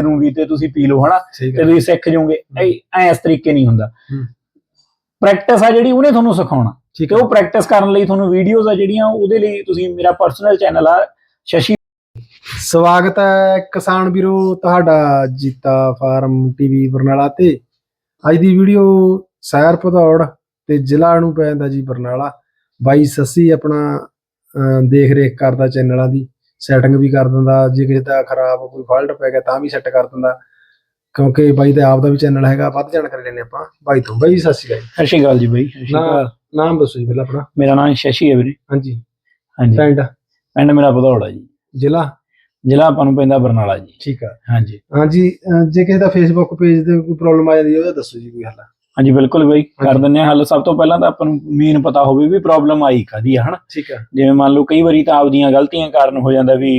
ਦੂੰਗੀ ਤੇ ਤੁਸੀਂ ਪੀ ਲਓ ਹਨਾ? ਠੀਕ ਤੇ ਹੈ ਤੁਸੀਂ ਸਿੱਖ ਜਾਓਗੇ। ਐ ਇਸ ਤਰੀਕੇ ਨਹੀਂ ਹੁੰਦਾ। ਹੂੰ। ਪ੍ਰੈਕਟਿਸ ਆ ਜਿਹੜੀ ਉਹਨੇ ਤੁਹਾਨੂੰ ਸਿਖਾਉਣਾ। ਠੀਕ ਤੇ ਹੈ। ਉਹ ਪ੍ਰੈਕਟਿਸ ਕਰਨ ਲਈ ਤੁਹਾਨੂੰ ਵੀਡੀਓਜ਼ ਆ ਜਿਹੜੀਆਂ ਉਹਦੇ ਲਈ ਤੁਸੀਂ ਮੇਰਾ ਪਰਸਨਲ ਚੈਨਲ ਆ ਸ਼ਸ਼ੀ ਸਵਾਗਤ ਹੈ ਕਿਸਾਨ ਵੀਰੋ ਤੁਹਾਡਾ ਜੀਤਾ ਫਾਰਮ ਟੀਵੀ ਬਰਨਾਲਾ ਤੇ। ਅੱਜ ਦੀ ਵੀਡੀਓ ਸੈਰ ਭਦੌੜ ਤੇ ਜ਼ਿਲ੍ਹਾ ਨੂੰ ਪੈਂਦਾ ਜੀ ਬਰਨਾਲਾ। ਬਾਈ ਸੱਸੀ ਆਪਣਾ ਅਹ, ਦੇਖ ਰੇਖ ਕਰਦਾ ਚੈਨਲਾਂ ਦੀ। ਸੈਟਿੰਗ ਵੀ ਕਰ ਦਿੰਦਾ ਜੇ ਕਿਸੇ ਦਾ ਖਰਾਬ ਕੋਈ ਫਾਲਟ ਪੈ ਗਿਆ ਤਾਂ ਵੀ ਸੈੱਟ ਕਰ ਦਿੰਦਾ। ਕਿਉਂਕਿ ਬਾਈ ਦਾ ਆਪ ਦਾ ਵੀ ਚੈਨਲ ਹੈਗਾ ਵੱਧ ਜਾਣਕਾਰੀ ਲੈਣੇ ਆਪਾਂ। ਬਾਈ ਤੋਂ ਬਾਈ ਸਤਿ ਸ਼੍ਰੀ ਅਕਾਲ। ਸਤਿ ਸ਼੍ਰੀ ਅਕਾਲ ਜੀ ਬਾਈ ਨਾ- ਨਾਮ ਦੱਸੋ ਜੀ ਪਹਿਲਾਂ ਆਪਣਾ। ਮੇਰਾ ਨਾਮ ਸ਼ਸ਼ੀ ਹੈ ਵੀਰੇ। ਹਾਂਜੀ। ਹਾਂਜੀ। ਪਿੰਡ? ਪਿੰਡ ਮੇਰਾ ਆ ਜੀ। ਜ਼ਿਲ੍ਹਾ? ਜ਼ਿਲ੍ਹਾ ਆਪਾਂ ਨੂੰ ਪੈਂਦਾ ਬਰਨਾਲਾ ਜੀ। ਠੀਕ ਆ। ਹਾਂਜੀ। ਹਾਂਜੀ ਜੇ ਕਿਸੇ ਦਾ ਫੇਸਬੁੱਕ ਪੇਜ ਤੇ ਕੋਈ ਪ੍ਰੋਬਲਮ ਆ ਜਾਂਦੀ ਹੈ ਉਹਦਾ ਦੱਸੋ ਜੀ ਕੋਈ ਹੱਲ। ਹਾਂਜੀ ਬਿਲਕੁਲ ਬਾਈ ਕਰ। ਦਿੰਨੇ ਆ ਹੱਲ। ਸਭ ਤੋਂ ਪਹਿਲਾਂ ਤਾਂ ਆਪਾਂ ਨੂੰ ਮੇਨ ਪਤਾ ਹੋਵੇ ਵੀ ਪ੍ਰੋਬਲਮ ਆਈ ਕਾਦੀ ਆ ਹਨਾ? ਠੀਕ ਆ। ਜਿਵੇਂ ਮੰਨ ਲਓ ਕਈ ਵਾਰੀ ਤਾਂ ਆਪਦੀਆਂ ਗਲਤੀਆਂ ਕਾਰਨ ਹੋ ਜਾਂਦਾ ਵੀ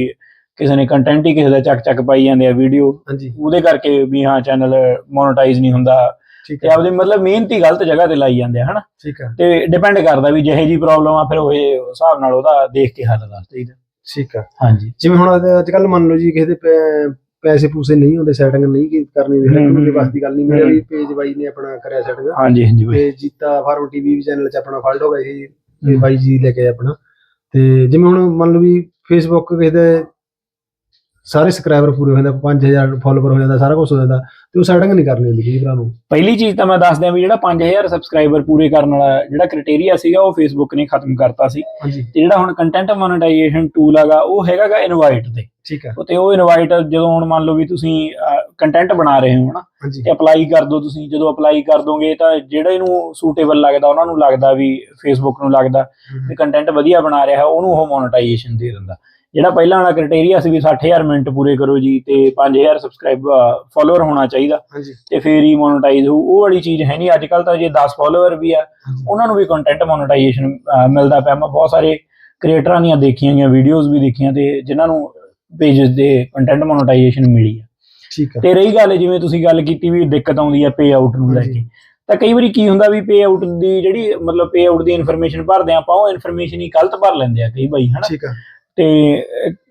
ਕਿਸੇ ਨੇ ਕੰਟੈਂਟ ਹੀ ਕਿਸੇ ਦਾ ਚੱਕ ਚੱਕ ਪਾਈ ਜਾਂਦੇ ਆ ਵੀਡੀਓ ਉਹਦੇ ਕਰਕੇ ਵੀ ਹਾਂ ਚੈਨਲ ਮੋਨੇਟਾਈਜ਼ ਨਹੀਂ ਹੁੰਦਾ। ਤੇ ਆਪਦੀ ਮਤਲਬ ਮਿਹਨਤ ਹੀ ਗਲਤ ਜਗ੍ਹਾ ਤੇ ਲਾਈ ਜਾਂਦੇ ਆ ਹਨਾ? ਠੀਕ ਆ। ਤੇ ਡਿਪੈਂਡ ਕਰਦਾ ਵੀ ਜਿਹੇ ਜੀ ਪ੍ਰੋਬਲਮ ਆ ਫਿਰ ਉਹ ਹਿਸਾਬ ਨਾਲ ਉਹਦਾ ਦੇਖ ਕੇ ਹੱਲ ਦੱਸ ਦਈਦਾ। ਠੀਕ ਆ। ਹਾਂਜੀ। ਜਿਵੇਂ ਹੁਣ ਅੱਜ ਕੱਲ ਮੰਨ ਲਓ ਜੀ ਕਿਸੇ ਦੇ ਪੈਸੇ ਪੂਸੇ ਨਹੀਂ ਹੁੰਦੇ ਸੈਟਿੰਗ ਨਹੀਂ ਕੀ ਕਰਨੀ ਵੀ ਹਰ ਬਸ ਦੀ ਗੱਲ ਨਹੀਂ ਮੇਰੇ। ਵੀ ਪੇਜ ਬਾਈ ਨੇ ਆਪਣਾ ਕਰਿਆ ਸੈਟਿੰਗ ਹਾਂਜੀ ਹਾਂਜੀ ਬਾਈ ਤੇ ਜੀਤਾ ਫਾਰਮ ਟੀਵੀ ਚੈਨਲ 'ਚ ਆਪਣਾ ਫਾਲਟ ਹੋ ਗਿਆ ਹਮ। ਬਾਈ ਜੀ ਲੈ ਕੇ ਆਪਣਾ ਤੇ ਜਿਵੇਂ ਹੁਣ ਮੰਨ ਲਓ ਵੀ ਫੇਸਬੁੱਕ ਕਿਸੇ ਦੇ ਸਾਰੇ ਸਬਸਕ੍ਰਾਈਬਰ ਪੂਰੇ ਹੋ ਜਾਂਦੇ 5000 ਫਾਲੋਅਰ ਹੋ ਜਾਂਦਾ ਸਾਰਾ ਕੁਝ ਹੋ ਜਾਂਦਾ ਤੇ ਉਹ ਸੈਟਿੰਗ ਨਹੀਂ ਕਰਨੀ ਹੁੰਦੀ ਕਿਸੇ ਭਰਾ ਨੂੰ। ਪਹਿਲੀ ਚੀਜ਼ ਤਾਂ ਮੈਂ ਦੱਸ ਦਿਆਂ ਵੀ ਜਿਹੜਾ 5000 ਸਬਸਕ੍ਰਾਈਬਰ ਪੂਰੇ ਕਰਨ ਵਾਲਾ ਜਿਹੜਾ ਕ੍ਰਾਈਟੇਰੀਆ ਸੀਗਾ ਉਹ ਫੇਸਬੁੱਕ ਨੇ ਖਤਮ ਕਰਤਾ ਸੀ। ਤੇ ਜਿਹੜਾ ਹੁਣ ਕੰਟੈਂਟ ਮੋਨੇਟਾਈਜੇਸ਼ਨ ਟੂਲ ਹੈਗਾ ਉਹ ਹੈਗਾਗਾ ਇਨਵਾਈਟ ਤੇ। ਠੀਕ ਉਹ ਤੇ ਉਹ ਇਨਵਾਈਟ ਜਦੋਂ ਹੁਣ ਮੰਨ ਲਓ ਵੀ ਤੁਸੀਂ ਕੰਟੈਂਟ ਬਣਾ ਰਹੇ ਹੋ ਹਨਾ ਤੇ ਅਪਲਾਈ ਕਰ ਦਿਓ ਤੁਸੀਂ ਜਦੋਂ ਅਪਲਾਈ ਕਰ ਦੋਗੇ ਤਾਂ ਜਿਹੜਾ ਇਹਨੂੰ ਸੂਟੇਬਲ ਲੱਗਦਾ ਉਹਨਾਂ ਨੂੰ ਲੱਗਦਾ ਵੀ ਫੇਸਬੁੱਕ ਨੂੰ ਲੱਗਦਾ ਵੀ ਕੰਟੈਂਟ ਵਧੀਆ ਬਣਾ ਰਿਹਾ ਉਹਨੂੰ ਉਹ ਮੋਨੇਟਾਈਜੇਸ਼ਨ ਦੇ ਦਿੰਦਾ। ਜਿਹੜਾ ਪਹਿਲਾਂ ਵਾਲਾ ਕ੍ਰਾਈਟੇਰੀਆ ਸੀ ਵੀ 60000 ਮਿੰਟ ਪੂਰੇ ਕਰੋ ਜੀ ਤੇ 5000 ਸਬਸਕ੍ਰਾਈਬ ਫਾਲੋਅਰ ਹੋਣਾ ਚਾਹੀਦਾ। ਤੇ ਫੇਰ ਹੀ ਮੋਨੇਟਾਈਜ਼ ਹੋਊ ਉਹ ਵਾਲੀ ਚੀਜ਼ ਹੈ ਨਹੀਂ। ਅੱਜ ਕੱਲ ਤਾਂ ਜੇ 10 ਫਾਲੋਅਰ ਵੀ ਆ ਉਹਨਾਂ ਨੂੰ ਵੀ ਕੰਟੈਂਟ ਮੋਨੇਟਾਈਜੇਸ਼ਨ ਮਿਲਦਾ ਪਿਆ। ਮੈਂ ਬਹੁਤ ਸਾਰੇ ਕ੍ਰੀਏਟਰਾਂ ਦੀਆਂ ਦੇਖੀਆਂ ਗਈਆਂ ਵੀਡੀਓਜ਼ ਵੀ ਦੇਖੀਆਂ ਤੇ ਜਿਨ੍ਹਾਂ ਨੂੰ ਪੇजेस ਦੇ ਕੰਟੈਂਟ ਮੋਨੇਟਾਈਜੇਸ਼ਨ ਮਿਲੀ ਆ। ਠੀਕ ਆ। ਤੇ ਰਹੀ ਗੱਲ ਜਿਵੇਂ ਤੁਸੀਂ ਗੱਲ ਕੀਤੀ ਵੀ ਦਿੱਕਤ ਆਉਂਦੀ ਆ ਪੇ ਆਊਟ ਨੂੰ ਲੈ। ਕੇ। ਤਾਂ ਕਈ ਵਾਰੀ ਕੀ ਹੁੰਦਾ ਵੀ ਪੇ ਆਊਟ ਦੀ ਜਿਹੜੀ ਮਤਲਬ ਪੇ ਆਊਟ ਦੀ ਇਨਫੋਰਮੇਸ਼ਨ ਭਰਦੇ ਆਪਾਂ ਉਹ ਇਨਫੋਰਮੇਸ਼ਨ ਹੀ ਗਲਤ ਭਰ ਲੈਂਦੇ ਆ ਕਈ ਬਾਈ ਹਨਾ? ਠੀਕ ਆ। ਤੇ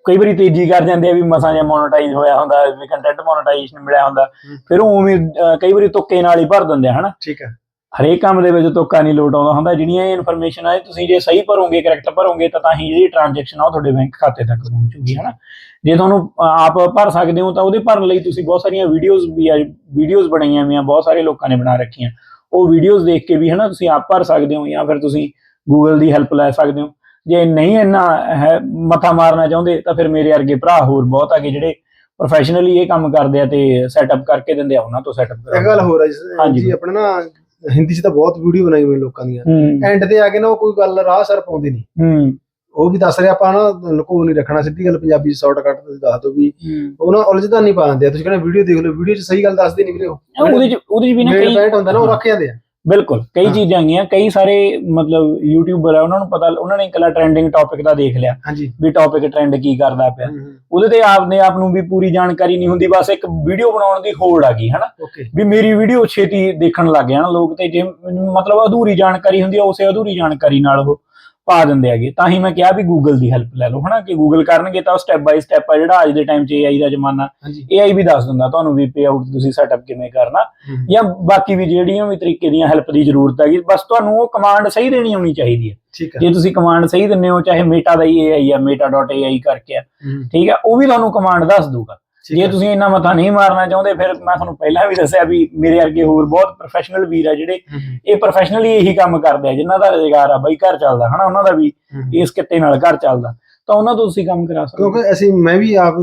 ਕਈ ਵਾਰੀ ਤੇਜ਼ੀ ਕਰ ਜਾਂਦੇ ਆ ਵੀ ਮਸਾਂ ਜਾਂ ਮੋਨੇਟਾਈਜ਼ ਹੋਇਆ ਹੁੰਦਾ ਵੀ ਕੰਟੈਂਟ ਮੋਨੇਟਾਈਜੇਸ਼ਨ ਮਿਲਿਆ ਹੁੰਦਾ। ਫਿਰ ਉਹ ਉਵੇਂ ਕਈ ਵਾਰੀ ਤੁੱਕੇ ਨਾਲ ਹੀ ਭਰ ਦਿੰਦੇ ਆ ਹਨਾ? ਠੀਕ ਆ। ਹਰੇਕ ਕੰਮ ਦੇ ਵਿੱਚ ਤੁੱਕਾ ਨਹੀਂ ਲੋਟ ਆਉਂਦਾ ਹੁੰਦਾ। ਜਿਹੜੀਆਂ ਇਹ ਇਨਫੋਰਮੇਸ਼ਨ ਆ ਤੁਸੀਂ ਜੇ ਸਹੀ ਭਰੋਗੇ ਕਰੈਕਟ ਭਰੋਗੇ ਤਾਂ ਤਾਂ ਹੀ ਜਿਹੜੀ ਟ੍ਰਾਂਜੈਕਸ਼ਨ ਆ ਉਹ ਤੁਹਾਡੇ ਬੈਂਕ ਖਾਤੇ ਤੱਕ ਪਹੁੰਚੂਗੀ ਹਨਾ? ਜੇ ਤੁਹਾਨੂੰ ਆਪ ਭਰ ਸਕਦੇ ਹੋ ਤਾਂ ਉਹਦੇ ਭਰਨ ਲਈ ਤੁਸੀਂ ਬਹੁਤ ਸਾਰੀਆਂ ਵੀਡੀਓਜ਼ ਵੀ ਆ ਵੀਡੀਓਜ਼ ਬਣਾਈਆਂ ਹੋਈਆਂ ਬਹੁਤ ਸਾਰੇ ਲੋਕਾਂ ਨੇ ਬਣਾ ਰੱਖੀਆਂ। ਉਹ ਵੀਡੀਓਜ਼ ਦੇਖ ਕੇ ਵੀ ਹਨਾ ਤੁਸੀਂ ਆਪ ਭਰ ਸਕਦੇ ਹੋ ਜਾਂ ਫਿਰ ਤੁਸੀਂ ਗੂਗਲ ਦੀ ਹੈਲਪ ਲੈ ਸਕਦੇ ਹੋ। ਜੇ ਨਹੀਂ ਇੰਨਾ ਹੈ ਮੱਥਾ ਮਾਰਨਾ ਚਾਹੁੰਦੇ ਤਾਂ ਫਿਰ ਮੇਰੇ ਵਰਗੇ ਭਰਾ ਹੋਰ ਬਹੁਤ ਆਗੇ ਜਿਹੜੇ ਪ੍ਰੋਫੈਸ਼ਨਲੀ ਇਹ ਕੰਮ ਕਰਦੇ ਆ ਤੇ ਸੈਟਅਪ ਕਰਕੇ ਦਿੰਦੇ ਆ ਉਹਨਾਂ ਤੋਂ ਸੈਟਅਪ ਇੱਕ ਗੱਲ ਹੋਰ ਆ ਜੀ ਆਪਣਾ ਨਾ ਹਿੰਦੀ 'ਚ ਤਾਂ ਬਹੁਤ ਵੀਡੀਓ ਬਣਾਈ ਹੋਈ ਲੋਕਾਂ ਦੀਆਂ। ਐਂਡ ਤੇ ਆ ਕੇ ਨਾ ਉਹ ਕੋਈ ਗੱਲ ਰਾਹ ਸਰ ਪਾਉਂਦੇ ਨਹੀਂ। ਹੂੰ। ਉਹ ਵੀ ਦੱਸ ਰਿਹਾ ਆਪਾਂ ਨਾ ਲੁਕੋ ਨਹੀਂ ਰੱਖਣਾ ਸਿੱਧੀ ਗੱਲ ਪੰਜਾਬੀ ਸ਼ਾਰਟਕਟ ਤੁਸੀਂ ਦੱਸ ਦਿਓ ਵੀ ਉਹ ਨਾ ਉਲਝਦਾ ਨਹੀਂ ਪਾਉਂਦੇ ਤੁਸੀਂ ਕਹਿੰਦੇ ਵੀਡੀਓ ਦੇਖ ਲਓ ਵੀਡੀਓ 'ਚ ਸਹੀ ਗੱਲ ਦੱਸਦੇ ਨਹੀਂ ਵੀਰੇ ਉਹ। ਉਹਦੇ ਚ ਉਹਦੇ ਚ ਵੀ ਨਾ ਕਈ ਪੁਆਇੰਟ ਹੁੰਦਾ ਨਾ ਉਹ ਰੱਖ ਜਾਂਦੇ ਆ। ਬਿਲਕੁਲ ਕਈ। ਚੀਜ਼ਾਂ ਹੈਗੀਆਂ ਕਈ ਸਾਰੇ ਮਤਲਬ ਯੂਟਿਊਬਰ ਆ ਉਹਨਾਂ ਨੂੰ ਪਤਾ ਉਹਨਾਂ ਨੇ ਇਕੱਲਾ ਟ੍ਰੈਂਡਿੰਗ ਟੌਪਿਕ ਦਾ ਦੇਖ ਲਿਆ ਹਾਂਜੀ। ਵੀ ਟੌਪਿਕ ਟ੍ਰੈਂਡ ਕੀ ਕਰਦਾ ਪਿਆ। ਉਹਦੇ ਤੇ ਆਪਨੇ ਆਪ ਨੂੰ ਵੀ ਪੂਰੀ ਜਾਣਕਾਰੀ ਨਹੀਂ ਹੁੰਦੀ ਬਸ ਇੱਕ ਵੀਡੀਓ ਬਣਾਉਣ ਦੀ ਹੋੜ ਆ ਗਈ ਹਨਾ? ਵੀ ਮੇਰੀ ਵੀਡੀਓ ਛੇਤੀ ਦੇਖਣ ਲੱਗ ਜਾਣ ਲੋਕ ਤੇ ਜੇ ਮਤਲਬ ਅਧੂਰੀ ਜਾਣਕਾਰੀ ਹੁੰਦੀ ਆ ਉਸੇ ਅਧੂਰੀ ਜਾਣਕਾਰੀ ਨਾਲ ਉਹ ਪਾ ਦਿੰਦੇ ਹੈਗੇ। ਤਾਂ ਹੀ ਮੈਂ ਕਿਹਾ ਵੀ ਗੂਗਲ ਦੀ ਹੈਲਪ ਲੈ ਲਓ ਹਨਾ? ਕਿ ਗੂਗਲ ਕਰਨਗੇ ਤਾਂ ਸਟੈਪ ਬਾਈ ਸਟੈਪ ਆ ਜਿਹੜਾ ਅੱਜ ਦੇ ਟਾਈਮ 'ਚ AI ਦਾ ਜ਼ਮਾਨਾ। AI ਵੀ ਦੱਸ ਦਿੰਦਾ ਤੁਹਾਨੂੰ ਵੀ ਪੇ ਆਊਟ ਤੁਸੀਂ ਸੈਟਅਪ ਕਿਵੇਂ ਕਰਨਾ। ਜਾਂ ਬਾਕੀ ਵੀ ਜਿਹੜੀਆਂ ਵੀ ਤਰੀਕੇ ਦੀਆਂ ਹੈਲਪ ਦੀ ਜ਼ਰੂਰਤ ਹੈਗੀ ਬਸ ਤੁਹਾਨੂੰ ਉਹ ਕਮਾਂਡ ਸਹੀ ਦੇਣੀ ਆਉਣੀ ਚਾਹੀਦੀ ਹੈ। ਠੀਕ ਹੈ। ਜੇ ਤੁਸੀਂ ਕਮਾਂਡ ਸਹੀ ਦਿੰਦੇ ਹੋ ਚਾਹੇ ਮੇਟਾ ਦਾ ਹੀ AI ਆ meta.ai ਕਰਕੇ ਆ ਠੀਕ ਹੈ? ਉਹ ਵੀ ਤੁਹਾਨੂੰ ਕਮਾਂਡ ਦੱਸ ਦੂਗਾ ਜੇ। ਤੁਸੀਂ ਇੰਨਾ ਮੱਥਾ ਨਹੀਂ ਮਾਰਨਾ ਚਾਹੁੰਦੇ ਫਿਰ ਮੈਂ ਤੁਹਾਨੂੰ ਪਹਿਲਾਂ ਵੀ ਦੱਸਿਆ ਵੀ ਮੇਰੇ ਵਰਗੇ ਹੋਰ ਬਹੁਤ ਪ੍ਰੋਫੈਸ਼ਨਲ ਵੀਰ ਆ ਜਿਹੜੇ ਇਹ ਪ੍ਰੋਫੈਸ਼ਨਲੀ ਇਹੀ ਕੰਮ ਕਰਦੇ ਆ ਜਿਨ੍ਹਾਂ ਦਾ ਰੋਜ਼ਗਾਰ ਆ ਬਈ ਘਰ ਚੱਲਦਾ ਹਨਾ? ਉਹਨਾਂ ਦਾ ਵੀ। ਇਸ ਕਿੱਤੇ ਨਾਲ ਘਰ ਚੱਲਦਾ। ਤਾਂ ਉਹਨਾਂ ਤੋਂ ਤੁਸੀਂ ਕੰਮ ਕਰਾ ਸਕਦੇ ਕਿਉਂਕਿ ਅਸੀਂ ਮੈਂ ਵੀ ਆਪ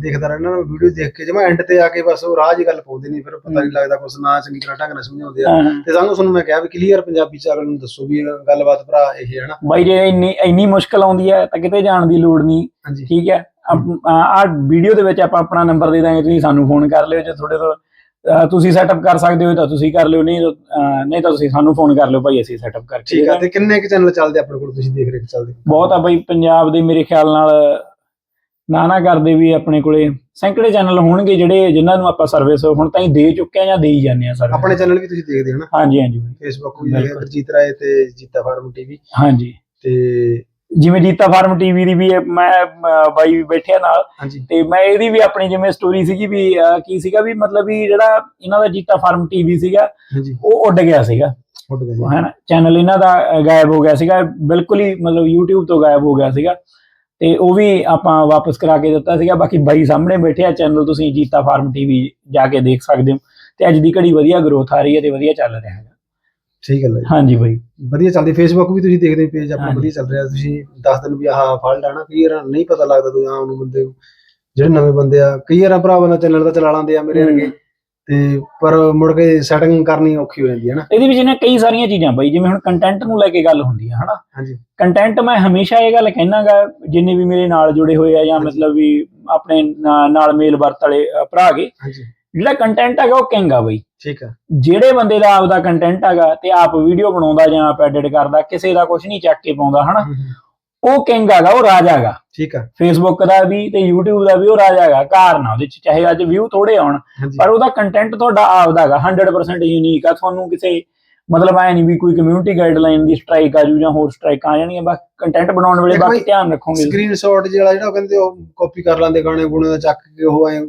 ਦੇਖਦਾ ਰਹਿਣਾ ਵੀਡੀਓ ਦੇਖ ਕੇ ਜਮਾ ਐਂਡ ਤੇ ਆ ਕੇ ਬਸ ਉਹ ਰਾਹ ਜੀ ਗੱਲ ਪਾਉਂਦੇ ਨਹੀਂ ਫਿਰ ਪਤਾ ਨਹੀਂ ਲੱਗਦਾ ਕੁਛ ਨਾ ਚੰਗੀ ਤਰ੍ਹਾਂ ਢੰਗ ਨਾਲ ਸਮਝਾਉਂਦੇ ਆ। ਤੇ ਸਾਨੂੰ ਤੁਹਾਨੂੰ ਮੈਂ ਕਿਹਾ ਵੀ ਕਲੀਅਰ ਪੰਜਾਬੀ ਚ ਅਗਲ ਨੂੰ ਦੱਸੋ ਵੀ ਇਹ ਗੱਲਬਾਤ ਭਰਾ ਇਹ ਹੈ ਨਾ। ਬਾਈ ਜੇ ਇੰਨੀ ਇੰਨੀ ਮੁਸ਼ਕਲ ਆਉਂਦੀ ਹੈ ਤਾਂ ਕਿਤੇ ਜਾਣ ਦੀ ਲੋੜ ਨਹੀਂ। ਠੀਕ ਹੈ। ਆ ਵੀਡੀਓ ਦੇ ਵਿੱਚ ਆਪਾਂ ਆਪਣਾ ਨੰਬਰ ਦੇ ਦਾਂਗੇ ਤੁਸੀਂ ਸਾਨੂੰ ਫੋਨ ਕਰ ਲਿਓ ਜੇ ਤੁਹਾਡੇ ਤੋਂ ਤੁਸੀਂ ਸੈਟਅਪ ਕਰ ਸਕਦੇ ਹੋ ਤਾਂ ਤੁਸੀਂ ਕਰ ਲਿਓ ਨਹੀਂ ਤਾਂ, ਨਹੀਂ ਤਾਂ ਤੁਸੀਂ ਸਾਨੂੰ ਫੋਨ ਕਰ ਲਿਓ ਭਾਈ ਅਸੀਂ ਸੈਟਅਪ ਕਰਕੇ ਠੀਕ ਆ। ਤੇ ਕਿੰਨੇ ਕੁ ਚੈਨਲ ਚੱਲਦੇ ਆਪਣੇ ਕੋਲ ਤੁਸੀਂ ਦੇਖ ਰਹੇ ਚੱਲਦੇ? ਬਹੁਤ ਆ ਬਾਈ ਪੰਜਾਬ ਦੇ ਮੇਰੇ ਖਿਆਲ ਨਾਲ ਨਾ ਨਾ ਕਰਦੇ ਵੀ ਆਪਣੇ ਕੋਲੇ ਸੈਂਕੜੇ ਚੈਨਲ ਹੋਣਗੇ ਜਿਹੜੇ ਜਿਨ੍ਹਾਂ ਨੂੰ ਆਪਾਂ ਸਰਵਿਸ ਹੁਣ ਤਾਈਂ ਦੇ ਚੁੱਕੇ ਆ ਜਾਂ ਦੇ ਹੀ ਜਾਂਦੇ ਆ ਸਰਵਿਸ ਆਪਣੇ ਚੈਨਲ ਵੀ ਤੁਸੀਂ ਦੇਖਦੇ ਹੋ ਨਾ? ਹਾਂਜੀ ਹਾਂਜੀ ਫੇਸਬੁੱਕ ਵੀ ਬਿਲਕੁਲ। ਹੈ ਜੀਤ ਰਾਏ ਤੇ ਜੀਤਾ ਫਾਰਮ ਟੀਵੀ ਹਾਂਜੀ। ਤੇ ਜਿਵੇਂ ਜੀਤਾ ਫਾਰਮ ਟੀਵੀ ਦੀ ਵੀ ਮੈਂ ਬਾਈ ਵੀ ਬੈਠਿਆ ਨਾਲ। ਤੇ ਮੈਂ ਇਹਦੀ ਵੀ ਆਪਣੀ ਜਿਵੇਂ ਸਟੋਰੀ ਸੀਗੀ ਵੀ ਕੀ ਸੀਗਾ ਵੀ ਮਤਲਬ ਵੀ ਜਿਹੜਾ ਇਹਨਾਂ ਦਾ ਜੀਤਾ ਫਾਰਮ ਟੀਵੀ ਸੀਗਾ ਉਹ ਉੱਡ ਗਿਆ ਸੀਗਾ। ਉੱਡ ਗਿਆ ਹੈ ਨਾ ਚੈਨਲ ਇਹਨਾਂ ਦਾ ਗਾਇਬ ਹੋ ਗਿਆ ਸੀਗਾ। ਬਿਲਕੁਲ ਹੀ ਮਤਲਬ YouTube ਤੋਂ ਗਾਇਬ ਹੋ ਗਿਆ ਸੀਗਾ। ਤੇ ਉਹ ਵੀ ਆਪਾਂ ਵਾਪਸ ਕਰਾ ਕੇ ਦਿੱਤਾ ਸੀਗਾ। ਬਾਕੀ ਬਾਈ ਸਾਹਮਣੇ ਬੈਠਿਆ ਚੈਨਲ ਤੁਸੀਂ ਜੀਤਾ ਫਾਰਮ ਟੀਵੀ ਜਾ ਕੇ ਦੇਖ ਸਕਦੇ ਹੋ। ਤੇ ਅੱਜ ਦੀ ਘੜੀ ਵਧੀਆ ਗਰੋਥ ਆ ਰਹੀ ਹੈ ਤੇ ਵਧੀਆ ਚੱਲ ਰਿਹਾ ਹੈਗਾ। ਸਹੀ ਗੱਲ ਹੈ ਜੀ। ਹਾਂਜੀ ਬਾਈ। ਵਧੀਆ ਚੱਲਦੀ ਫੇਸਬੁੱਕ ਵੀ ਤੁਸੀਂ ਦੇਖਦੇ ਪੇਜ ਆਪਣਾ ਹਾਂਜੀ। ਵਧੀਆ ਚੱਲ ਰਿਹਾ। ਤੁਸੀਂ ਦੱਸ ਦਿਨ ਵੀ ਆਹ ਫਾਲਟ ਆ ਨਾ ਕਈ ਵਾਰ ਨਹੀਂ ਪਤਾ ਲੱਗਦਾ ਤੁਸੀਂ ਆਮ ਨੂੰ ਬੰਦੇ ਨੂੰ ਜਿਹੜੇ ਨਵੇਂ ਬੰਦੇ ਆ। ਕਈ ਵਾਰ ਭਰਾ ਬੰਦਾ ਚੈਨਲ ਤਾਂ ਚਲਾ ਲਾਂਦੇ ਆ ਮੇਰੇ ਵਰਗੇ। ਤੇ ਪਰ ਮੁੜ ਕੇ ਸੈਟਿੰਗ ਕਰਨੀ ਔਖੀ ਹੋ ਜਾਂਦੀ ਹੈ ਨਾ। ਇਹਦੇ ਵਿੱਚ ਨੇ ਕਈ ਸਾਰੀਆਂ ਚੀਜ਼ਾਂ ਬਾਈ ਜਿਵੇਂ ਹੁਣ ਕੰਟੈਂਟ ਨੂੰ ਲੈ ਕੇ ਗੱਲ ਹੁੰਦੀ ਹੈ ਹਨਾ? ਹਾਂਜੀ। ਕੰਟੈਂਟ ਮੈਂ ਹਮੇਸ਼ਾ ਇਹ ਗੱਲ ਕਹਿਣਾਗਾ ਜਿੰਨੇ ਵੀ ਮੇਰੇ ਨਾਲ ਜੁੜੇ ਹੋਏ ਆ ਜਾਂ। ਮਤਲਬ ਵੀ ਆਪਣੇ ਨਾ- ਨਾਲ ਮੇਲ ਵਰਤ ਵਾਲੇ ਅ, ਭਰਾ ਗਏ ਹਾਂਜੀ। ਜਿਹੜਾ ਕੰਟੈਂਟ ਹੈਗਾ ਉਹ ਕਿੰਗ ਆ ਬਾਈ। ਠੀਕ ਆ। ਜਿਹੜੇ ਬੰਦੇ ਦਾ ਆਪਦਾ ਕੰਟੈਂਟ ਹੈਗਾ ਤੇ ਆਪ ਵੀਡੀਓ ਬਣਾਉਂਦਾ ਜਾਂ ਆਪ ਐਡਿਟ ਕਰਦਾ ਕਿਸੇ ਦਾ ਕੁਝ ਨਹੀਂ ਚੱਕ ਕੇ ਪਾਉਂਦਾ ਹਨਾ? ਉਹ ਕਿੰਗ ਹੈਗਾ ਉਹ ਰਾਜਾ ਹੈਗਾ। ਠੀਕ ਆ। ਫੇਸਬੁੱਕ ਦਾ ਵੀ ਤੇ YouTube ਦਾ ਵੀ ਉਹ ਰਾਜਾ ਹੈਗਾ ਕਾਰਨ ਆ ਉਹਦੇ ਚ ਚਾਹੇ ਅੱਜ ਵਿਊ ਥੋੜੇ ਆਉਣ ਪਰ ਉਹਦਾ ਕੰਟੈਂਟ ਤੁਹਾਡਾ ਆਪਦਾ ਹੈਗਾ 100% ਯੂਨੀਕ ਆ ਤੁਹਾਨੂੰ ਕਿਸੇ ਮਤਲਬ ਐ ਨਹੀਂ ਵੀ ਕੋਈ ਕਮਿਊਨਿਟੀ ਗਾਈਡਲਾਈਨ ਦੀ ਸਟ੍ਰਾਈਕ ਆ ਜੂ ਜਾਂ ਹੋਰ ਸਟ੍ਰਾਈਕ ਆ ਜਾਣਗੀਆਂ ਬਸ ਕੰਟੈਂਟ ਬਣਾਉਣ ਵੇਲੇ ਬਾਕੀ ਧਿਆਨ ਰੱਖੋਗੇ। ਸਕਰੀਨਸ਼ਾਟ ਜਿਹੜਾ ਜਿਹੜਾ ਕਹਿੰਦੇ ਉਹ ਕਾਪੀ ਕਰ ਲੈਂਦੇ ਗਾਣੇ ਗੁਣੇ ਦਾ ਚੱਕ ਕੇ ਉਹ ਐ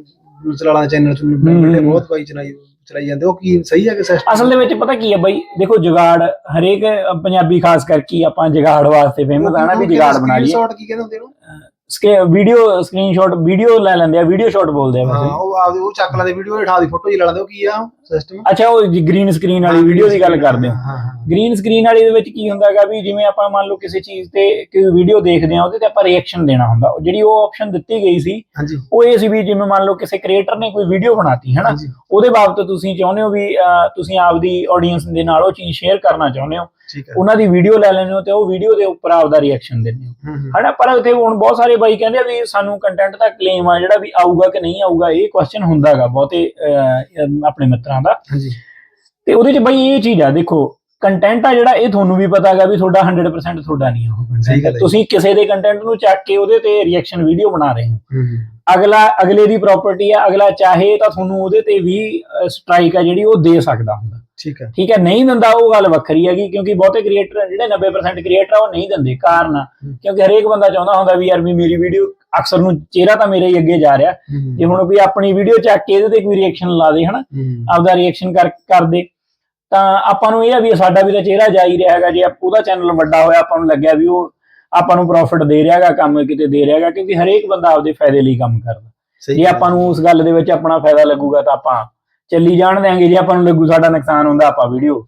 ਚਲਾਣਾ ਚੈਨਲ ਚ ਬੜੇ। ਬਹੁਤ ਬਾਈ ਚਲਾਈ ਚਲਾਈ ਜਾਂਦੇ। ਉਹ ਕੀ ਸਹੀ ਹੈ ਕਿ ਸਿਸਟਮ ਅਸਲ ਦੇ ਵਿੱਚ ਪਤਾ ਕੀ ਹੈ ਬਾਈ? ਦੇਖੋ ਜੁਗਾੜ ਹਰੇਕ ਪੰਜਾਬੀ ਖਾਸ ਕਰਕੇ ਆਪਾਂ ਜੁਗਾੜ ਵਾਸਤੇ ਫੇਮਸ ਆ ਨਾ ਵੀ ਜੁਗਾੜ ਬਣਾ ਲਈਏ। ਸਕਰੀਨਸ਼ਾਟ ਕੀ ਕਹਿੰਦੇ ਹੁੰਦੇ ਸਕੇ ਵੀਡੀਓ ਸਕਰੀਨਸ਼ਾਟ ਵੀਡੀਓ ਲੈ ਲੈਂਦੇ ਆ ਵੀਡੀਓ ਸ਼ਾਟ ਬੋਲਦੇ ਆ ਹਾਂ ਵੈਸੇ। ਉਹ ਆਪਦੇ ਉਹ ਚੱਕ ਲੈਂਦੇ ਵੀਡੀਓ ਠਾ ਦੀ ਫੋਟੋ ਹੀ ਲਾ ਲੈਂਦੇ ਉਹ ਕੀ ਆ ਸਿਸਟਮ ਅੱਛਾ ਉਹ ਗ੍ਰੀਨ ਸਕਰੀਨ ਵਾਲੀ ਵੀਡੀਓ ਦੀ ਗੱਲ ਕਰਦੇ ਹਾਂ ਹਾਂ ਗ੍ਰੀਨ ਸਕਰੀਨ ਵਾਲੀ ਦੇ ਵਿੱਚ ਕੀ ਹੁੰਦਾ ਹੈਗਾ ਵੀ ਜਿਵੇਂ ਆਪਾਂ ਮੰਨ ਲਓ ਕਿਸੇ ਚੀਜ਼ ਤੇ ਕੋਈ ਵੀਡੀਓ ਦੇਖਦੇ ਆ ਉਹਦੇ ਤੇ ਆਪਾਂ ਰਿਐਕਸ਼ਨ ਦੇਣਾ ਹੁੰਦਾ। ਉਹ ਜਿਹੜੀ ਉਹ ਆਪਸ਼ਨ ਦਿੱਤੀ ਗਈ ਸੀ ਹਾਂਜੀ। ਉਹ ਇਹ ਸੀ ਵੀ ਜਿਵੇਂ ਮੰਨ ਲਓ ਕਿਸੇ ਕ੍ਰੀਏਟਰ ਨੇ ਕੋਈ ਵੀਡੀਓ ਬਣਾਤੀ ਹੈ ਨਾ ਹਾਂਜੀ। ਉਹਦੇ ਬਾਬਤ ਤੁਸੀਂ ਚਾਹੁੰਦੇ ਹੋ ਵੀ ਅਹ, ਤੁਸੀਂ ਆਪਦੀ ਆਡੀਅנס ਦੇ ਨਾਲ ਉਹ ਚੀਜ਼ ਸ਼ੇਅਰ ਕਰਨਾ ਚਾਹੁੰਦੇ ਹੈ। ਉਹਨਾਂ ਦੀ ਵੀਡੀਓ ਲੈ ਲੈਂਦੇ ਹੋ ਤੇ ਉਹ ਵੀਡੀਓ ਦੇ ਉੱਪਰ ਆਪਦਾ ਰਿਐਕਸ਼ਨ ਦਿੰਦੇ ਹੋ। ਹਨਾ? ਪਰ ਉੱਥੇ ਹੁਣ ਬਹੁਤ ਸਾਰੇ ਬਾਈ ਕਹਿੰਦੇ ਆ ਵੀ ਸਾਨੂੰ ਕੰਟੈਂਟ ਦਾ ਕਲੇਮ ਆ ਜਿਹੜਾ ਵੀ ਆਊਗਾ ਕਿ ਨਹੀਂ ਆਊਗਾ ਇਹ ਕੁਐਸਚਨ ਹੁੰਦਾ ਹੈਗਾ ਬਹੁਤੇ ਆਪਣੇ ਮਿੱਤਰਾਂ ਦਾ। ਹਾਂਜੀ। ਤੇ ਉਹਦੇ ਚ ਬਈ ਇਹ ਚੀਜ਼ ਆ ਦੇਖੋ ਕੰਟੈਂਟ ਆ ਜਿਹੜਾ ਇਹ ਤੁਹਾਨੂੰ ਵੀ ਪਤਾ ਹੈਗਾ ਵੀ ਤੁਹਾਡਾ 100% ਤੁਹਾਡਾ ਨਹੀਂ ਆ ਉਹ ਸਹੀ ਗੱਲ ਕੰਟੈਂਟ ਹੈ। ਤੁਸੀਂ ਕਿਸੇ ਦੇ ਕੰਟੈਂਟ ਨੂੰ ਚੱਕ ਕੇ ਉਹਦੇ ਤੇ ਰਿਐਕਸ਼ਨ ਵੀਡੀਓ ਬਣਾ ਰਹੇ ਹੋ। ਅਗਲਾ ਅਗਲੇ ਦੀ ਪ੍ਰਾਪਰਟੀ ਆ ਅਗਲਾ ਚਾਹੇ ਤਾਂ ਤੁਹਾਨੂੰ ਉਹਦੇ ਤੇ ਵੀ ਸਟ੍ਰਾਈਕ ਆ ਜਿਹੜੀ ਉਹ ਦੇ ਸਕਦਾ ਹੁੰਦਾ। ਠੀਕ ਹੈ। ਠੀਕ ਹੈ ਨਹੀਂ ਦਿੰਦਾ ਉਹ ਗੱਲ ਵੱਖਰੀ ਹੈਗੀ ਕਿਉਂਕਿ ਬਹੁਤੇ ਕ੍ਰੀਏਟਰ ਜਿਹੜੇ 90% ਕ੍ਰੀਏਟਰ ਆ ਉਹ ਨਹੀਂ ਦਿੰਦੇ ਕਾਰਨ ਕਿਉਂਕਿ ਹਰੇਕ ਬੰਦਾ ਚਾਹੁੰਦਾ ਹੁੰਦਾ ਵੀ ਯਾਰ ਵੀ ਮੇਰੀ ਵੀਡੀਓ ਅਕਸਰ ਨੂੰ ਚਿਹਰਾ ਤਾਂ ਮੇਰੇ ਹੀ ਅੱਗੇ ਜਾ ਰਿਹਾ। ਜੇ ਹੁਣ ਕੋਈ ਆਪਣੀ ਵੀਡੀਓ ਚੱਕ ਕੇ ਇਹਦੇ ਤੇ ਕੋਈ ਰਿਐਕਸ਼ਨ ਲਾ ਦੇ ਹਨਾ? ਆਪਦਾ ਰਿਐਕਸ਼ਨ ਕਰ ਕਰਦੇ। ਤਾਂ ਆਪਾਂ ਨੂੰ ਇਹ ਆ ਵੀ ਸਾਡਾ ਵੀ ਤਾਂ ਚਿਹਰਾ ਜਾ ਹੀ ਰਿਹਾ ਹੈਗਾ ਜੇ ਉਹਦਾ ਚੈਨਲ ਵੱਡਾ ਹੋਇਆ ਆਪਾਂ ਨੂੰ ਲੱਗਿਆ ਵੀ ਉਹ ਆਪਾਂ ਨੂੰ ਪ੍ਰੋਫਿਟ ਦੇ ਰਿਹਾ ਹੈਗਾ ਕੰਮ ਕਿਤੇ ਦੇ ਰਿਹਾ ਹੈਗਾ ਕਿਉਂਕਿ ਹਰੇਕ ਬੰਦਾ ਆਪਦੇ ਫਾਇਦੇ ਲਈ ਕੰਮ ਕਰਦਾ। ਜੇ ਆਪਾਂ ਨੂੰ ਉਸ ਗੱਲ ਦੇ ਵਿੱਚ ਆਪਣਾ ਫਾਇਦਾ ਲੱਗੂਗਾ ਤਾਂ ਆਪਾਂ ਚੱਲੀ ਜਾਣ ਦਿਆਂਗੇ ਜੇ ਆਪਾਂ ਨੂੰ ਲੱਗੂ ਸਾਡਾ ਨੁਕਸਾਨ ਹੁੰਦਾ ਆਪਾਂ ਵੀਡੀਓ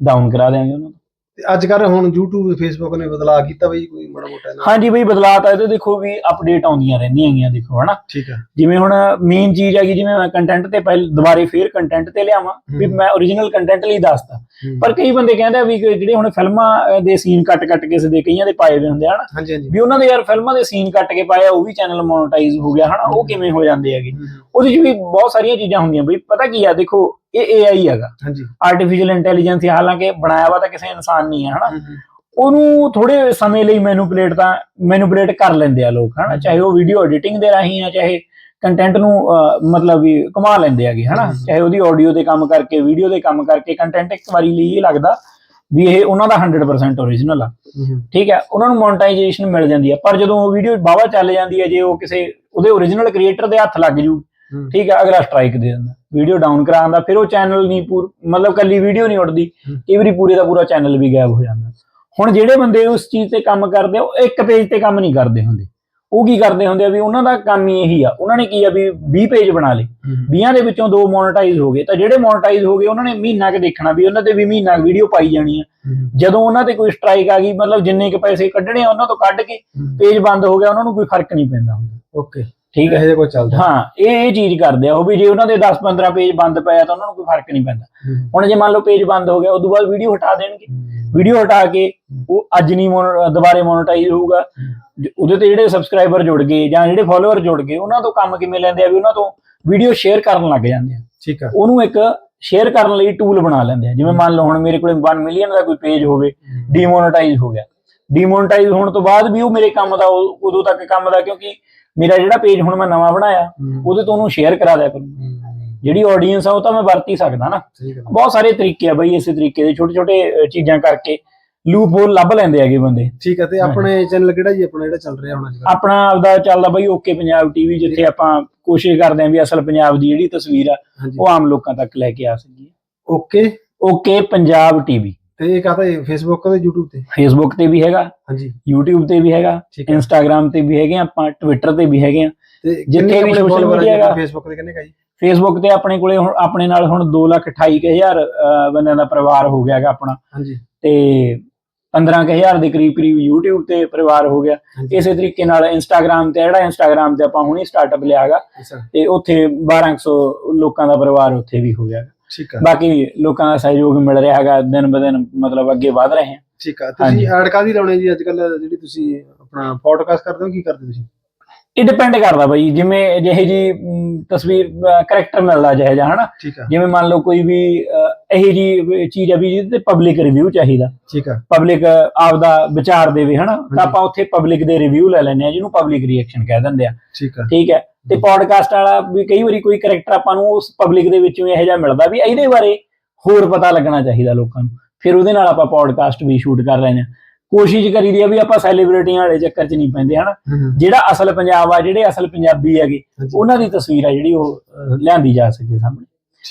ਡਾਊਨ ਕਰਾ ਦਿਆਂਗੇ ਉਹਨਾਂ ਨੂੰ ਤੇ ਅੱਜ ਕੱਲ ਹੁਣ YouTube Facebook ਨੇ ਬਦਲਾਅ ਕੀਤਾ ਬਈ ਕੋਈ ਮਾੜਾ ਮੋਟਾ ਨਾ ਹਾਂਜੀ ਬਈ ਬਦਲਾਅ ਤਾਂ ਇਹਦੇ ਦੇਖੋ ਵੀ ਅਪਡੇਟ ਆਉਂਦੀਆਂ ਰਹਿੰਦੀਆਂ ਹੈਗੀਆਂ ਦੇਖੋ ਹਨਾ। ਠੀਕ ਹੈ ਜਿਵੇਂ ਹੁਣ ਮੇਨ ਚੀਜ਼ ਹੈਗੀ ਜਿਵੇਂ ਮੈਂ ਕੰਟੈਂਟ ਤੇ ਪਹਿਲ ਦੁਬਾਰੇ ਫੇਰ ਕੰਟੈਂਟ ਤੇ ਲਿਆਵਾਂ ਵੀ। ਮੈਂ origignal ਕੰਟੈਂਟ ਲਈ ਦੱਸਦਾ ਪਰ ਕਈ ਬੰਦੇ ਕਹਿੰਦੇ ਆ ਵੀ ਕਿ ਜਿਹੜੇ ਹੁਣ ਫਿਲਮਾਂ ਦੇ ਸੀਨ ਕੱਟ ਕੱਟ ਕਿਸੇ ਦੇ ਕਈਆਂ ਦੇ ਪਾਏ ਹੋਏ ਹੁੰਦੇ ਆ ਹਨਾ। ਵੀ ਉਹਨਾਂ ਦੇ ਯਾਰ ਫਿਲਮਾਂ ਦੇ ਸੀਨ ਕੱਟ ਕੇ ਪਾਇਆ ਉਹ ਵੀ ਚੈਨਲ ਮੋਨੇਟਾਈਜ਼ ਹੋ ਗਿਆ ਹਨਾ। ਉਹ ਕਿਵੇਂ ਹੋ ਜਾਂਦੇ ਹੈਗੇ। ਉਹਦੇ 'ਚ ਵੀ ਬਹੁਤ ਸਾਰੀਆਂ ਚੀਜ਼ਾਂ ਹੁੰਦੀਆਂ ਬਈ ਪਤਾ ਕੀ ਆ ਦੇਖੋ ਇਹ AI ਹੈਗਾ। ਹਾਂਜੀ। ਆਰਟੀਫੀਸ਼ੀਅਲ ਇੰਟੈਲੀਜੈਂਸ ਹਾਲਾਂਕਿ ਬਣਾਇਆ ਵਾ ਤਾਂ ਕਿਸੇ ਇਨਸਾਨ ਨਹੀਂ ਹੈ ਹਨਾ? ਉਹਨੂੰ ਥੋੜੇ ਸਮੇਂ ਲਈ ਮੈਨੂਪੂਲੇਟ ਤਾਂ ਮੈਨੂਪੂਲੇਟ ਕਰ ਲੈਂਦੇ ਆ ਲੋਕ ਹਨਾ? ਚਾਹੇ ਉਹ ਵੀਡੀਓ ਐਡੀਟਿੰਗ ਦੇ ਰਾਹੀਂ ਆ ਚਾਹੇ ਕੰਟੈਂਟ ਨੂੰ ਮਤਲਬ ਵੀ ਕਮਾ ਲੈਂਦੇ ਹੈਗੇ ਹਨਾ। ਚਾਹੇ ਉਹਦੀ ਆਡੀਓ ਤੇ ਕੰਮ ਕਰਕੇ ਵੀਡੀਓ ਤੇ ਕੰਮ ਕਰਕੇ ਕੰਟੈਂਟ ਇੱਕ ਵਾਰੀ ਲਈ ਇਹ ਲੱਗਦਾ ਵੀ ਇਹ ਉਹਨਾਂ ਦਾ 100% ਓਰੀਜਨਲ ਆ। ਠੀਕ ਹੈ ਉਹਨਾਂ ਨੂੰ ਮੋਨਟਾਈਜੇਸ਼ਨ ਮਿਲ ਜਾਂਦੀ ਹੈ ਪਰ ਜਦੋਂ ਉਹ ਵੀਡੀਓ ਬਾਵਾ ਚੱਲ ਜਾਂਦੀ ਹੈ ਜੇ ਉਹ ਕਿਸੇ ਉਹਦੇ ਓਰੀਜਨਲ ਕ੍ਰੀਏਟਰ ਦੇ ਹੱਥ ਲੱਗ ਜੂ ਠੀਕ ਹੈ ਅਗਲਾ ਸਟ੍ਰਾਈਕ ਦੇ ਦਿੰਦਾ। ਵੀਡੀਓ ਡਾਊਨ ਕਰਾਉਂਦਾ ਫਿਰ ਉਹ ਚੈਨਲ ਨਹੀਂ ਪੂਰ ਮਤਲਬ ਕੱਲੀ ਵੀਡੀਓ ਨਹੀਂ ਉੱਡਦੀ। ਕਈ ਵਾਰੀ ਪੂਰੇ ਦਾ ਪੂਰਾ ਚੈਨਲ ਵੀ ਗਾਇਬ ਹੋ ਜਾਂਦਾ। ਹੁਣ ਜਿਹੜੇ ਬੰਦੇ ਉਸ ਚੀਜ਼ ਤੇ ਕੰਮ ਕਰਦੇ ਆ ਉਹ ਇੱਕ ਪੇਜ ਤੇ ਕੰਮ ਨਹੀਂ ਕਰਦੇ ਹੁੰਦੇ। ਉਹ ਕੀ ਕਰਦੇ ਹੁੰਦੇ ਆ ਵੀ ਉਹਨਾਂ ਦਾ ਕੰਮ ਹੀ ਇਹੀ ਆ। ਉਹਨਾਂ ਨੇ ਕੀ ਆ ਵੀ 20 ਪੇਜ ਬਣਾ ਲਏ। ਹਮ, 20 ਦੇ ਵਿੱਚੋਂ ਦੋ ਮੋਨੇਟਾਈਜ਼ ਹੋ ਗਏ। ਤਾਂ ਜਿਹੜੇ ਮੋਨੇਟਾਈਜ਼ ਹੋ ਗਏ ਉਹਨਾਂ ਨੇ ਮਹੀਨਾ ਕੁ ਦੇਖਣਾ ਵੀ ਉਹਨਾਂ ਤੇ ਵੀ ਮਹੀਨਾ ਵੀਡੀਓ ਪਾਈ ਜਾਣੀ ਆ। ਜਦੋਂ ਉਹਨਾਂ ਤੇ ਕੋਈ ਸਟ੍ਰਾਈਕ ਆ ਗਈ ਮਤਲਬ ਜਿੰਨੇ ਕੁ ਪੈਸੇ ਕੱਢਣੇ ਆ ਉਹਨਾਂ ਤੋਂ ਕੱਢ ਕੇ ਪੇਜ ਬੰਦ ਹੋ ਗਿਆ ਉਹਨਾਂ ਨੂੰ ਕੋਈ ਫ਼ਰਕ ਨਹੀਂ ਪੈਂਦਾ ਹੁੰਦਾ। ਓਕੇ ਠੀਕ ਹੈ। ਜਿਹਾ ਕੋਈ ਚੱਲਦਾ। ਹਾਂ ਇਹ ਇਹ ਚੀਜ਼ ਕਰਦੇ ਆ। ਉਹ ਵੀ ਜੇ ਉਹਨਾਂ ਦੇ 10-15 ਪੇਜ ਬੰਦ ਪਿਆ ਤਾਂ ਉਹਨਾਂ ਨੂੰ ਕੋਈ ਫ਼ਰਕ ਨਹੀਂ ਪੈਂਦਾ। ਹੁਣ ਜੇ ਮੰਨ ਲਓ ਪੇਜ ਬੰਦ ਹੋ ਗਿਆ ਉਦੋਂ ਬਾਅਦ ਵੀਡੀਓ ਹਟਾ ਦੇਣਗੇ। ਵੀਡੀਓ ਹਟਾ ਕੇ ਉਹ ਅੱਜ ਨਹੀਂ ਦੁਬਾਰੇ ਮੋਨੇਟਾਈਜ਼ ਹੋਊਗਾ। ਜ- ਉਹਦੇ ਤੇ ਜਿਹੜੇ ਸਬਸਕ੍ਰਾਈਬਰ ਜੁੜ ਗਏ ਜਾਂ ਜਿਹੜੇ ਫਾਲੋਅਰ ਜੁੜ ਗਏ ਉਹਨਾਂ ਤੋਂ ਕੰਮ ਕਿਵੇਂ ਲੈਂਦੇ ਆ ਵੀ ਉਹਨਾਂ ਤੋਂ ਵੀਡੀਓ ਸ਼ੇਅਰ ਕਰਨ ਲੱਗ ਜਾਂਦੇ ਆ। ਠੀਕ ਹੈ ਉਹਨੂੰ ਇੱਕ ਸ਼ੇਅਰ ਕਰਨ ਲਈ ਟੂਲ ਬਣਾ ਲੈਂਦੇ ਆ। ਜਿਵੇਂ ਮੰਨ ਲਓ ਹੁਣ ਮੇਰੇ ਕੋਲੇ 1 ਮਿਲੀਅਨ ਦਾ ਕੋਈ ਪੇਜ ਹੋਵੇ ਡੀਮੋਨੇਟਾਈਜ਼ ਹੋ ਗਿਆ। ਡੀਮੋਨੇਟਾਈਜ਼ ਹੋਣ ਤੋਂ ਬਾਅਦ ਵੀ ਉਹ ਮੇਰੇ ਕੰਮ ਦਾ ਉਦੋਂ ਤੱਕ ਕੰਮ ਦਾ ਕਿਉਂਕਿ ਮੇਰਾ ਜਿਹੜਾ ਪੇਜ ਹੁਣ ਮੈਂ ਨਵਾਂ ਬਣਾਇਆ ਉਹਦੇ ਤੋਂ ਉਹਨੂੰ ਸ਼ੇਅਰ ਕਰਾ ਦਿਆ ਕਰੂੰ। ਜਿਹੜੀ ਆਡੀਅנס ਆ ਉਹ ਤਾਂ ਮੈਂ ਵਰਤ ਹੀ ਸਕਦਾ ਨਾ। ਬਹੁਤ ਸਾਰੇ ਤਰੀਕੇ ਆ ਬਈ ਇਸੇ ਤਰੀਕੇ ਦੇ ਛੋਟੇ ਛੋਟੇ ਚੀਜ਼ਾਂ ਕਰਕੇ ਲੂਪ ਹੋਲ ਲੱਭ ਲੈਂਦੇ ਹੈਗੇ ਬੰਦੇ। ਠੀਕ ਹੈ ਤੇ ਆਪਣੇ ਚੈਨਲ ਕਿਹੜਾ ਜੀ ਆਪਣਾ ਜਿਹੜਾ ਚੱਲ ਰਿਹਾ ਹੁਣ ਅੱਜ ਕੱਲ੍ਹ? ਆਪਣਾ ਆਪਦਾ ਚੱਲਦਾ ਬਈ ਓਕੇ ਪੰਜਾਬ ਟੀਵੀ ਜਿੱਥੇ ਆਪਾਂ ਕੋਸ਼ਿਸ਼ ਕਰਦੇ ਆਂ ਵੀ ਅਸਲ ਪੰਜਾਬ ਦੀ ਜਿਹੜੀ ਤਸਵੀਰ ਆ ਉਹ ਆਮ ਲੋਕਾਂ ਤੱਕ ਲੈ ਕੇ ਆ ਸਕੀਏ। ਓਕੇ ਓਕੇ ਪੰਜਾਬ ਟੀਵੀ ਤੇ ਇਹ ਕਹਤਾ ਫੇਸਬੁੱਕ ਤੇ YouTube ਤੇ। ਫੇਸਬੁੱਕ ਤੇ ਵੀ ਹੈਗਾ ਹਾਂਜੀ। YouTube ਤੇ ਵੀ ਹੈਗਾ ਠੀਕ ਹੈ। ਇੰਸਟਾਗ੍ਰam ਤੇ ਵੀ ਹੈਗੇ ਆ, ਆਪਾਂ ਟਵਿੱਟਰ ਤੇ ਵੀ ਹੈਗੇ ਆ। ਤੇ ਜਿੱਥੇ ਵੀ social media ਹੈਗਾ। ਫੇਸਬੁੱਕ ਤੇ ਕਿੰਨੇ ਕਾ ਜੀ ਫੇਸਬੁੱਕ ਤੇ ਆਪਣੇ ਕੋਲੇ ਹੁਣ ਆਪਣੇ ਨਾਲ ਹੁਣ 228000 ਬੰਦਿਆਂ ਦਾ ਪਰਿਵਾਰ ਹੋ ਗਿਆ ਹੈਗਾ ਆਪਣਾ। ਹਾਂਜੀ। ਤੇ 15000 ਦੇ ਕਰੀਬ ਕਰੀਬ YouTube ਤੇ ਪਰਿਵਾਰ ਹੋ ਗਿਆ। ਹਾਂਜੀ। ਇਸੇ ਤਰੀਕੇ ਨਾਲ Instagram ਤੇ ਜਿਹੜਾ Instagram ਤੇ ਆਪਾਂ ਹੁਣੀ ਸਟਾਰਟਅਪ ਲਿਆਗਾ ਅੱਛਾ। ਤੇ ਉੱਥੇ 1200 ਲੋਕਾਂ ਦਾ ਪਰਿਵਾਰ ਉੱਥੇ ਵੀ ਹੋ ਗਿਆ ਠੀਕ ਹੈ ਬਾਕੀ ਲੋਕਾਂ ਦਾ ਸਹਿਯੋਗ ਮਿਲ ਰਿਹਾ ਹੈਗਾ ਦਿਨ ਬ ਦਿਨ ਮਤਲਬ ਅੱਗੇ ਵਧ ਰਹੇ ਹਾਂ ਠੀਕ ਹੈ। ਤੁਸੀਂ ਐਡ ਕਾਦੀ ਲਾਉਣੇ ਜੀ ਅੱਜ ਕੱਲ ਜਿਹੜੀ ਤੁਸੀਂ ਆਪਣਾ ਪੋਡਕਾਸਟ ਕਰਦੇ ਹੋ ਕੀ ਕਰਦੇ ਤੁਸੀਂ? ਇਹ ਡਿਪੈਂਡ ਕਰਦਾ ਬਾਈ ਜਿਵੇਂ ਜਿਹੇ ਜੀ ਤਸਵੀਰ ਕਰੈਕਟਰ ਮਿਲਦਾ ਜਿਹੇ ਜਿਹਾ ਹਨਾ? ਜਿਵੇਂ ਮੰਨ ਲਓ ਕੋਈ ਵੀ ਇਹੀ ਜੀ ਚੀਜ਼ ਆ ਵੀ ਜਿਹਦੇ ਤੇ ਪਬਲਿਕ ਰਿਵਿਊ ਚਾਹੀਦਾ। ਠੀਕ ਹੈ ਪਬਲਿਕ ਆਪਦਾ ਵਿਚਾਰ ਦੇਵੇ ਹਨਾ? ਤਾਂ ਆਪਾਂ ਉੱਥੇ ਪਬਲਿਕ ਦੇ ਰਿਵਿਊ ਲੈ ਲੈਂਦੇ ਆ ਜਿਹਨੂੰ ਪਬਲਿਕ ਰਿਐਕਸ਼ਨ ਕਹਿ ਦਿੰਦੇ ਆ। ਠੀਕ ਹੈ ਠੀਕ ਹੈ। ਤੇ ਪੋਡਕਾਸਟ ਵਾਲਾ ਵੀ ਕਈ ਵਾਰੀ ਕੋਈ ਕਰੈਕਟਰ ਆਪਾਂ ਨੂੰ ਉਸ ਪਬਲਿਕ ਦੇ ਵਿੱਚੋਂ ਇਹੋ ਜਿਹਾ ਮਿਲਦਾ ਵੀ ਇਹਦੇ ਬਾਰੇ ਹੋਰ ਪਤਾ ਲੱਗਣਾ ਚਾਹੀਦਾ ਲੋਕਾਂ ਨੂੰ। ਫਿਰ ਉਹਦੇ ਨਾਲ ਆਪਾਂ ਪੋਡਕਾਸਟ ਵੀ ਸ਼ੂਟ ਕਰ ਲੈਂਦੇ ਆ ਕੋਸ਼ਿਸ਼ ਕਰੀਦੀ ਆ ਵੀ ਆਪਾਂ ਸੈਲੀਬ੍ਰਿਟੀਆਂ ਵਾਲੇ ਚੱਕਰ 'ਚ ਨਹੀਂ ਪੈਂਦੇ ਹਨਾ? ਜਿਹੜਾ ਅਸਲ ਪੰਜਾਬ ਆ ਜਿਹੜੇ ਅਸਲ ਪੰਜਾਬੀ ਹੈਗੇ। ਉਹਨਾਂ ਦੀ ਤਸਵੀਰ ਆ ਜਿਹੜੀ ਉਹ ਲਿਆਂਦੀ ਜਾ ਸਕੇ ਸਾਹਮਣੇ।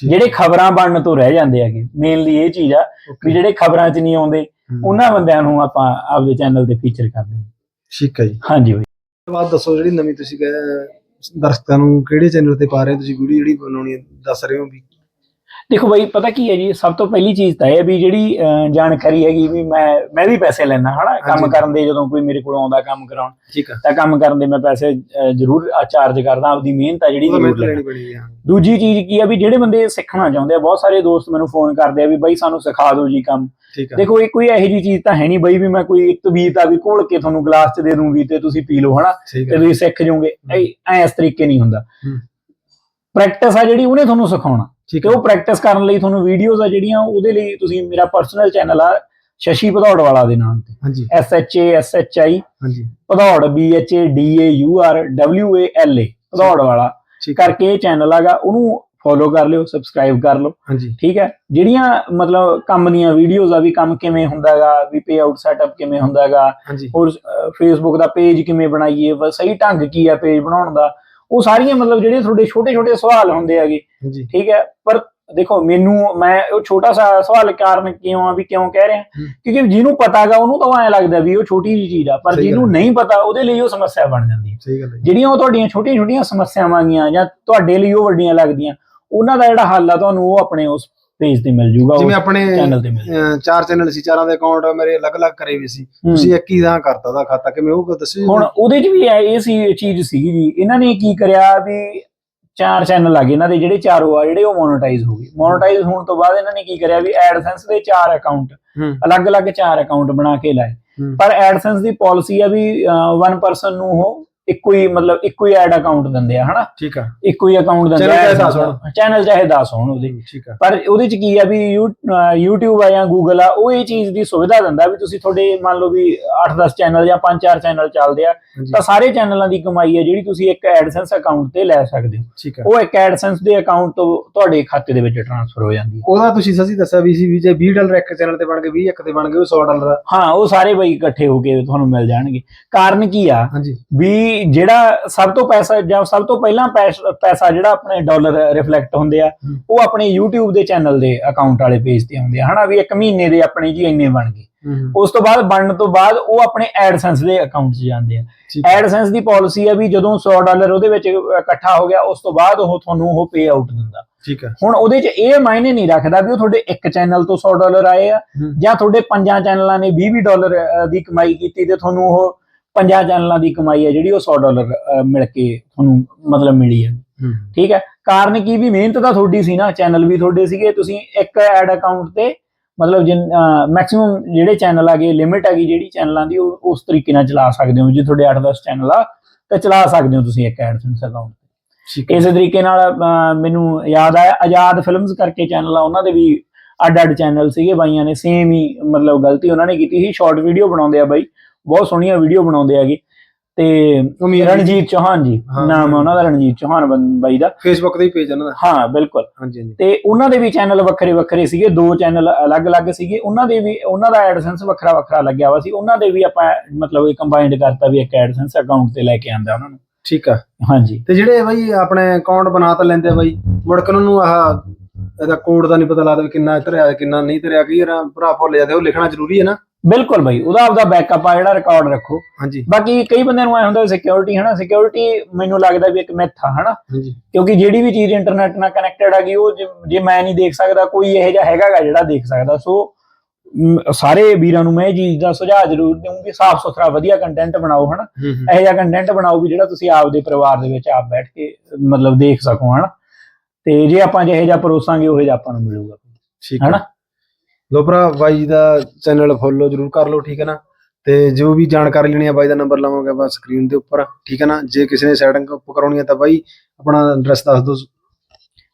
ਜਿਹੜੇ ਖਬਰਾਂ ਬਣਨ ਤੋਂ ਰਹਿ ਜਾਂਦੇ ਹੈਗੇ ਮੇਨਲੀ ਇਹ ਚੀਜ਼ ਆ ਵੀ ਜਿਹੜੇ ਖਬਰਾਂ 'ਚ ਨਹੀਂ ਆਉਂਦੇ ਉਹਨਾਂ ਬੰਦਿਆਂ ਨੂੰ ਆਪਾਂ ਆਪਦੇ ਚੈਨਲ ਤੇ ਫੀਚਰ ਕਰਦੇ ਹਾਂ। ਠੀਕ ਹੈ ਜੀ। ਹਾਂਜੀ ਬਾਈ। ਤੋਂ ਬਾਅਦ ਦੱਸੋ ਜਿਹੜੀ ਨਵੀਂ ਤੁਸੀਂ ਦਰਸ਼ਕਾਂ ਨੂੰ ਕਿਹੜੇ ਚੈਨਲ ਤੇ ਪਾ ਰਹੇ ਹੋ ਤੁਸੀਂ? ਵੀਡੀਓ ਜਿਹੜੀ ਬਣਾਉਣੀ ਹੈ, ਦੱਸ ਰਹੇ ਹੋ ਵੀ ਦੇਖੋ ਬਾਈ ਪਤਾ ਕੀ ਹੈ ਜੀ ਸਭ ਤੋਂ ਪਹਿਲੀ ਚੀਜ਼ ਤਾਂ ਇਹ ਹੈ ਵੀ ਜਿਹੜੀ ਅਹ, ਜਾਣਕਾਰੀ ਹੈਗੀ ਵੀ ਮੈਂ ਮੈਂ ਵੀ ਪੈਸੇ ਲੈਣਾ ਹਨਾ? ਕੰਮ ਹਾਂਜੀ। ਕਰਨ ਦੇ ਜਦੋਂ ਕੋਈ ਮੇਰੇ ਕੋਲ ਆਉਂਦਾ ਕੰਮ ਕਰਾਉਣ ਠੀਕ ਤਾਂ ਕੰਮ ਕਰਨ ਦੇ ਮੈਂ ਪੈਸੇ ਅਹ, ਜ਼ਰੂਰ ਚਾਰਜ ਕਰਦਾ ਆਪਦੀ ਮਿਹਨਤ ਆ ਜਿਹੜੀ ਉਹਦਾ ਜ਼ਰੂਰ ਮਿਹਨਤ ਲੈਣਾ ਲੈਣੀ ਪੈਣੀ ਹੈ ਦੂਜੀ ਚੀਜ਼ ਕੀ ਆ ਵੀ ਜਿਹੜੇ ਬੰਦੇ ਸਿੱਖਣਾ ਚਾਹੁੰਦੇ ਆ ਬਹੁਤ ਸਾਰੇ ਦੋਸਤ ਮੈਨੂੰ ਫੋਨ ਕਰਦੇ ਆ ਵੀ ਬਾਈ ਸਾਨੂੰ ਸਿਖਾ ਦਿਓ ਜੀ ਕੰਮ। ਠੀਕ ਦੇਖੋ ਇਹ ਕੋਈ ਇਹੋ ਜੀ ਚੀਜ਼ ਤਾਂ ਹੈ ਨਹੀਂ ਬਾਈ ਵੀ ਮੈਂ ਕੋਈ ਤਵੀਤ ਆ ਵੀ ਘੋਲ ਕੇ ਤੁਹਾਨੂੰ ਗਲਾਸ 'ਚ ਦੇ ਦੂੰਗੀ ਤੇ ਤੁਸੀਂ ਪੀ ਲਓ ਹਨਾ? ਠੀਕ ਤੇ ਤੁਸੀਂ ਸਿੱਖ ਜਾਓਗੇ। ਐ ਇਸ ਤਰੀਕੇ ਨਹੀਂ ਹੁੰਦਾ। ਹੂੰ। ਪ੍ਰੈਕਟਿਸ ਆ ਜਿਹੜੀ ਉਹਨੇ ਤੁਹਾਨੂੰ ਸਿਖਾਉਣਾ। ਠੀਕ ਹੈ। ਉਹ ਪ੍ਰੈਕਟਿਸ ਕਰਨ ਲਈ ਤੁਹਾਨੂੰ ਵੀਡੀਓਜ਼ ਆ ਜਿਹੜੀਆਂ ਉਹਦੇ ਲਈ ਤੁਸੀਂ ਮੇਰਾ ਪਰਸਨਲ ਚੈਨਲ ਆ ਸ਼ਸ਼ੀ ਭਦੌੜ ਵਾਲਾ ਦੇ ਨਾਮ ਤੇ। ਹਾਂਜੀ। H I ਹਾਂਜੀ। Bhadaur B H A D A U R W A L A Bhadaur ਵਾਲਾ। ਕਰਕੇ ਇਹ ਚੈਨਲ ਹੈਗਾ ਉਹਨੂੰ ਫੋਲੋ ਕਰ ਲਿਓ ਸਬਸਕ੍ਰਾਈਬ ਕਰ ਲਓ। ਹਾਂਜੀ। ਠੀਕ ਹੈ? ਜਿਹੜੀਆਂ ਮਤਲਬ ਕੰਮ ਦੀਆਂ ਵੀਡੀਓਜ਼ ਆ ਵੀ ਕੰਮ ਕਿਵੇਂ ਹੁੰਦਾਗਾ ਵੀ ਪੇ ਆਊਟ ਸੈਟਅਪ ਕਿਵੇਂ ਹੁੰਦਾਗਾ ਹੋਰ ਫੇਸਬੁੱਕ ਦਾ ਪੇਜ ਕਿਵੇਂ ਬਣਾਈਏ ਸਹੀ ਢੰਗ ਕੀ ਆ ਪੇਜ ਬਣਾਉਣ ਦਾ ਉਹ ਸਾਰੀਆਂ ਮਤਲਬ ਜਿਹੜੇ ਤੁਹਾਡੇ ਛੋਟੇ ਛੋਟੇ ਸਵਾਲ ਹੁੰਦੇ ਹੈਗੇ ਠੀਕ ਹੈ ਪਰ ਦੇਖੋ ਮੈਨੂੰ ਮੈਂ ਉਹ ਛੋਟਾ ਸਾ ਸਵਾਲ ਕਾਰਨ ਕਿਉਂ ਆ ਵੀ ਕਿਉਂ ਕਹਿ ਰਿਹਾ। ਕਿਉਂਕਿ ਜਿਹਨੂੰ ਪਤਾਗਾ ਉਹਨੂੰ ਤਾਂ ਐ ਲੱਗਦਾ ਵੀ ਉਹ ਛੋਟੀ ਜੀ ਚੀਜ਼ ਆ ਪਰ ਜਿਹਨੂੰ। ਨਹੀਂ ਪਤਾ ਉਹਦੇ ਲਈ ਉਹ ਸਮੱਸਿਆ ਬਣ ਜਾਂਦੀ ਹੈ। ਜਿਹੜੀਆਂ ਉਹ ਤੁਹਾਡੀਆਂ ਛੋਟੀਆਂ ਛੋਟੀਆਂ ਸਮੱਸਿਆਵਾਂ ਗੀਆਂ ਜਾਂ ਤੁਹਾਡੇ ਲਈ ਉਹ ਵੱਡੀਆਂ ਲੱਗਦੀਆਂ ਉਹਨਾਂ ਦਾ ਜਿਹੜਾ ਹੱਲ ਆ ਤੁਹਾਨੂੰ ਉਹ ਆਪਣੇ ਉਸ ਪੇਜ ਤੇ ਮਿਲ ਜੂਗਾ ਜਿਵੇਂ ਆਪਣੇ ਚੈਨਲ ਤੇ ਮਿਲ ਜੂਗਾ। ਅਹ, ਚਾਰ ਚੈਨਲ ਸੀ ਚਾਰਾਂ ਦੇ ਅਕਾਊਂਟ ਮੇਰੇ ਅਲੱਗ-ਅਲੱਗ ਕਰੇ ਹੋਏ ਸੀ। ਹੂੰ। ਤੁਸੀਂ ਇੱਕ ਹੀ ਦਾ ਕਰਤਾ ਉਹਦਾ ਖਾਤਾ ਕਿਵੇਂ ਉਹ ਦੱਸੋ ਜੀ ਹੁਣ ਉਹਦੇ। 'ਚ ਵੀ ਇਹ ਇਹ ਸੀ ਚੀਜ਼ ਸੀਗੀ ਜੀ। ਇਹਨਾਂ ਨੇ ਕੀ ਕਰਿਆ ਵੀ ਚਾਰ ਚੈਨਲ ਆ ਗਏ ਇਹਨਾਂ ਦੇ ਜਿਹੜੇ ਚਾਰੋਂ ਆ ਜਿਹੜੇ ਉਹ ਮੋਨੇਟਾਈਜ਼ ਹੋ ਗਏ। ਮੋਨੇਟਾਈਜ਼ ਹੋਣ ਤੋਂ ਬਾਅਦ ਇਹਨਾਂ ਨੇ ਕੀ ਕਰਿਆ ਵੀ ਐਡਸੈਂਸ ਦੇ ਚਾਰ ਅਕਾਊਂਟ ਹੂੰ। ਅਲੱਗ-ਅਲੱਗ ਚਾਰ ਅਕਾਊਂਟ ਬਣਾ ਕੇ ਲਾਏ। ਹੂੰ। ਪਰ ਐਡਸੈਂਸ ਦੀ ਪਾਲਿਸੀ ਆ ਵੀ ਵਨ ਪਰਸਨ ਨੂੰ ਉਹ ਇੱਕੋ ਹੀ ਮਤਲਬ ਇੱਕੋ ਹੀ ਐਡ ਅਕਾਊਂਟ ਦਿੰਦੇ ਆ ਹਨਾ? ਠੀਕ ਆ। ਇੱਕੋ ਹੀ ਅਕਾਊਂਟ ਦਿੰਦੇ Channel ਚਾਹੇ ਦਸ ਹੋਣ। ਚੈਨਲ ਚਾਹੇ 10 ਹੋਣ ਉਹਦੇ। ਠੀਕ ਆ। ਪਰ ਉਹਦੇ ਚ ਕੀ ਆ ਵੀ ਯੂ- ਅਹ YouTube ਆ ਜਾਂ Google ਆ ਉਹ ਇਹ ਚੀਜ਼ ਦੀ ਸੁਵਿਧਾ ਦਿੰਦਾ ਵੀ ਤੁਸੀਂ ਤੁਹਾਡੇ ਮੰਨ ਲਓ ਵੀ 8-10 ਚੈਨਲ ਜਾਂ 5-4 ਚੈਨਲ ਚੱਲਦੇ ਆ ਹਾਂਜੀ। ਤਾਂ ਸਾਰੇ ਚੈਨਲਾਂ ਦੀ ਕਮਾਈ ਹੈ ਜਿਹੜੀ ਤੁਸੀਂ ਇੱਕ ਐਡਸੈਂਸ ਅਕਾਊਂਟ ਤੇ ਲੈ ਸਕਦੇ ਹੋ। ਠੀਕ ਆ। ਉਹ ਇੱਕ ਐਡਸੈਂਸ ਦੇ ਅਕਾਊਂਟ ਤੋਂ ਤੁਹਾਡੇ ਖਾਤੇ ਦੇ ਵਿੱਚ ਟ੍ਰਾਂਸਫਰ ਹੋ ਜਾਂਦੀ ਹੈ ਉਹਦਾ ਤੁਸੀਂ ਸੱਚੀ ਦੱਸਿਆ ਵੀ ਸੀ ਵੀ ਜੇ 20 ਡਾਲਰ ਇੱਕ ਚੈਨਲ ਤੇ ਬਣ ਗਏ 20 ਇੱਕ ਤੇ ਬਣ ਗਏ ਉਹ 100 ਡਾਲਰ ਆ। ਹਾਂ ਉਹ ਸਾਰੇ ਬਈ ਇਕੱਠੇ ਹੋ ਕੇ ਤੁਹਾਨੂੰ ਮਿਲ ਜਾਣਗੇ। ਕਾਰਨ ਕੀ ਆ ਹਾਂਜੀ। ਵੀ ਜਿਹੜਾ ਸਭ ਤੋਂ ਪੈਸਾ ਜਾਂ ਸਭ ਤੋਂ ਪਹਿਲਾਂ ਪੈਸ- ਜਿਹੜਾ ਆਪਣੇ ਡਾਲਰ ਰਿਫਲੈਕਟ ਹੁੰਦੇ ਆ। ਉਹ ਆਪਣੇ YouTube ਦੇ ਚੈਨਲ ਦੇ ਅਕਾਊਂਟ ਵਾਲੇ ਪੇਜ ਤੇ ਆਉਂਦੇ ਆ। ਹਨਾ ਵੀ ਇੱਕ ਮਹੀਨੇ ਦੇ ਆਪਣੇ ਜੀ ਇੰਨੇ ਬਣ ਗਏ। ਹੂੰ ਉਸ ਤੋਂ ਬਾਅਦ ਬਣਨ ਤੋਂ ਬਾਅਦ ਉਹ ਆਪਣੇ ਐਡਸੈਂਸ ਦੇ ਅਕਾਊਂਟ 'ਚ ਜਾਂਦੇ ਆ। ਐਡਸੈਂਸ ਦੀ ਪਾਲਿਸੀ ਆ ਵੀ ਜਦੋਂ 100 ਡਾਲਰ ਉਹਦੇ ਵਿੱਚ ਇਕੱਠਾ ਹੋ ਗਿਆ ਉਸ ਤੋਂ ਬਾਅਦ ਉਹ ਤੁਹਾਨੂੰ ਉਹ ਪੇ ਆਊਟ ਦਿੰਦਾ। ਠੀਕ ਆ ਹੁਣ ਉਹਦੇ 'ਚ ਇਹ ਮਾਇਨੇ ਨਹੀਂ ਰੱਖਦਾ ਵੀ ਉਹ ਤੁਹਾਡੇ ਇੱਕ ਚੈਨਲ ਤੋਂ 100 ਡਾਲਰ ਆਏ ਆ ਹੂੰ। ਜਾਂ ਤੁਹਾਡੇ ਪੰਜਾਂ ਚੈਨਲਾਂ ਨੇ 20 ਡਾਲਰ ਦੀ ਕਮਾਈ ਕੀਤੀ ਤੇ ਤੁਹਾਨੂੰ ਉਹ ਪੰਜਾਂ ਚੈਨਲਾਂ ਦੀ ਕਮਾਈ ਹੈ ਜਿਹੜੀ ਉਹ 100 ਡਾਲਰ ਮਿਲ ਕੇ ਤੁਹਾਨੂੰ ਮਤਲਬ ਮਿਲੀ ਹੈ। ਠੀਕ ਹੈ? ਕਾਰਨ ਕੀ? ਵੀ ਮਿਹਨਤ ਤਾਂ ਤੁਹਾਡੀ ਸੀ ਨਾ ਚੈਨਲ ਵੀ ਤੁਹਾਡੇ ਸੀਗੇ। ਤੁਸੀਂ ਇੱਕ ਐਡ ਅਕਾਊਂਟ ਤੇ ਮਤਲਬ ਜਿਨ ਮੈਕਸਿਮਮ ਜਿਹੜੇ ਚੈਨਲ ਆਗੇ ਲਿਮਿਟ ਹੈਗੀ ਜਿਹੜੀ ਚੈਨਲਾਂ ਦੀ ਉਹ ਉਸ ਤਰੀਕੇ ਨਾਲ ਚਲਾ ਸਕਦੇ ਹੋ। ਜੇ ਤੁਹਾਡੇ 8-10 ਚੈਨਲ ਆ ਤਾਂ ਚਲਾ ਸਕਦੇ ਹੋ ਤੁਸੀਂ ਇੱਕ ਐਡਸੈਂਸ ਅਕਾਊਂਟ ਆ ਇਸੇ ਤਰੀਕੇ ਨਾਲ ਮੈਨੂੰ ਯਾਦ ਆਇਆ ਆਜ਼ਾਦ ਫਿਲਮਸ ਕਰਕੇ ਚੈਨਲ ਆ ਉਹਨਾਂ ਦੇ ਵੀ ਅੱਡ ਅੱਡ ਚੈਨਲ ਸੀਗੇ। ਬਾਈਆਂ ਨੇ ਸੇਮ ਹੀ ਮਤਲਬ ਗਲਤੀ ਉਹਨਾਂ ਨੇ ਕੀਤੀ ਸੀ। ਸ਼ਾਰਟ ਵੀਡੀਓ ਬਣਾਉਂਦੇ ਆ ਬਾਈ। ਬਹੁਤ ਸੋਹਣੀਆਂ ਵੀਡੀਓ ਬਣਾਉਂਦੇ ਹੈਗੇ। ਤੇ ਰਣਜੀਤ ਚੌਹਾਨ ਜੀ ਨਾਮ। ਉਹਨਾਂ ਦਾ ਰਣਜੀਤ ਚੌਹਾਨ ਬਾਈ ਦਾ। ਫੇਸਬੁੱਕ ਤੇ ਹੀ ਪੇਜ ਉਹਨਾਂ ਦਾ। ਹਾਂ ਬਿਲਕੁਲ। ਹਾਂਜੀ ਹਾਂਜੀ। ਤੇ ਉਹਨਾਂ ਦੇ ਵੀ ਚੈਨਲ ਵੱਖਰੇ ਵੱਖਰੇ ਸੀਗੇ ਦੋ ਚੈਨਲ ਅਲੱਗ-ਅਲੱਗ ਸੀਗੇ। ਉਹਨਾਂ ਦੇ ਵੀ ਉਹਨਾਂ ਦਾ ਐਡਸੈਂਸ ਵੱਖਰਾ ਵੱਖਰਾ ਲੱਗਿਆ ਵਾ ਸੀ। ਉਹਨਾਂ ਦੇ ਵੀ ਆਪਾਂ ਮਤਲਬ ਇਹ ਕੰਬਾਈਨਡ ਕਰਤਾ ਵੀ ਇੱਕ ਐਡਸੈਂਸ ਅਕਾਊਂਟ ਤੇ ਲੈ ਕੇ ਆਂਦਾ ਉਹਨਾਂ ਨੂੰ। ਠੀਕ ਆ। ਹਾਂਜੀ। ਤੇ ਜਿਹੜੇ ਬਾਈ ਆਪਣੇ ਅਕਾਊਂਟ ਬਣਾ ਤਾਂ ਲੈਂਦੇ ਬਾਈ ਮੁੜ ਕੇ ਉਹਨਾਂ ਨੂੰ ਆਹ ਇਹਦਾ ਕੋਡ ਦਾ ਨਹੀਂ ਪਤਾ ਲੱਗਦਾ ਕਿੰਨਾ ਧਰਿਆ ਕਿੰਨਾ ਨਹੀਂ ਧਰਿਆ ਕੀ ਯਾਰ ਭਰਾ ਭੁੱਲ ਜਾਂਦੇ ਉਹ ਲਿਖਣਾ ਜ਼ਰੂਰੀ ਹੈ ਨਾ। ਬਿਲਕੁਲ ਬਾਈ ਉਹਦਾ ਆਪਦਾ ਬੈਕਅਪ ਆ ਜਿਹੜਾ ਰਿਕਾਰਡ ਰੱਖੋ। ਹਾਂਜੀ। ਬਾਕੀ ਕਈ ਬੰਦਿਆਂ ਨੂੰ ਐ ਹੁੰਦਾ ਸਿਕਿਉਰਿਟੀ ਹਨਾ ਸਿਕਿਉਰਿਟੀ ਮੈਨੂੰ ਲੱਗਦਾ ਵੀ ਇੱਕ ਮਿੱਥ ਆ ਹਨਾ। ਕਿਉਂਕਿ ਜਿਹੜੀ ਵੀ ਚੀਜ਼ ਇੰਟਰਨੈਟ ਨਾਲ ਕਨੈਕਟਡ ਹੈਗੀ ਉਹ ਜੇ- ਮੈਂ ਨਹੀਂ ਦੇਖ ਸਕਦਾ ਕੋਈ ਇਹੋ ਜਿਹਾ ਹੈਗਾਗਾ ਜਿਹੜਾ ਦੇਖ ਸਕਦਾ। ਸੋ ਸਾਰੇ ਵੀਰਾਂ ਨੂੰ ਮੈਂ ਇਹ ਚੀਜ਼ ਦਾ ਸੁਝਾਅ ਜ਼ਰੂਰ ਦਊਂਗੀ ਸਾਫ਼ ਸੁਥਰਾ ਵਧੀਆ ਕੰਟੈਂਟ ਬਣਾਓ ਹਨਾ। ਇਹੋ ਜਿਹਾ ਕੰਟੈਂਟ ਬਣਾਓ ਵੀ ਜਿਹੜਾ ਤੁਸੀਂ ਆਪਦੇ ਪਰਿਵਾਰ ਦੇ ਵਿੱਚ ਆਪ ਬੈਠ ਕੇ ਮਤਲਬ ਦੇਖ ਸਕੋ ਹਨਾ। ਤੇ ਜੇ ਆਪਾਂ ਜਿਹੇ ਜਿਹਾ ਪਰੋਸਾਂਗੇ ਉਹ ਜਿਹਾ ਆਪਾਂ ਨੂੰ ਮਿਲੂਗਾ। ਠੀਕ ਹੈ? ਲੋ ਭਰਾ ਬਾਈ ਦਾ ਚੈਨਲ ਫੋਲੋ ਜਰੂਰ ਕਰ ਲਓ ਠੀਕ ਹੈ ਨਾ? ਤੇ ਜੋ ਵੀ ਜਾਣਕਾਰੀ ਲੈਣੀ ਹੈ ਬਾਈ ਦਾ ਨੰਬਰ ਲਾਵਾਂਗੇ ਬਸ ਸਕਰੀਨ ਦੇ ਉੱਪਰ ਠੀਕ ਹੈ ਨਾ? ਜੇ ਕਿਸੇ ਨੇ ਸੈਟਿੰਗ ਕਰਾਉਣੀ ਹੈ ਤਾਂ ਬਾਈ ਆਪਣਾ ਐਡਰੈਸ ਦੱਸ ਦਿਓ।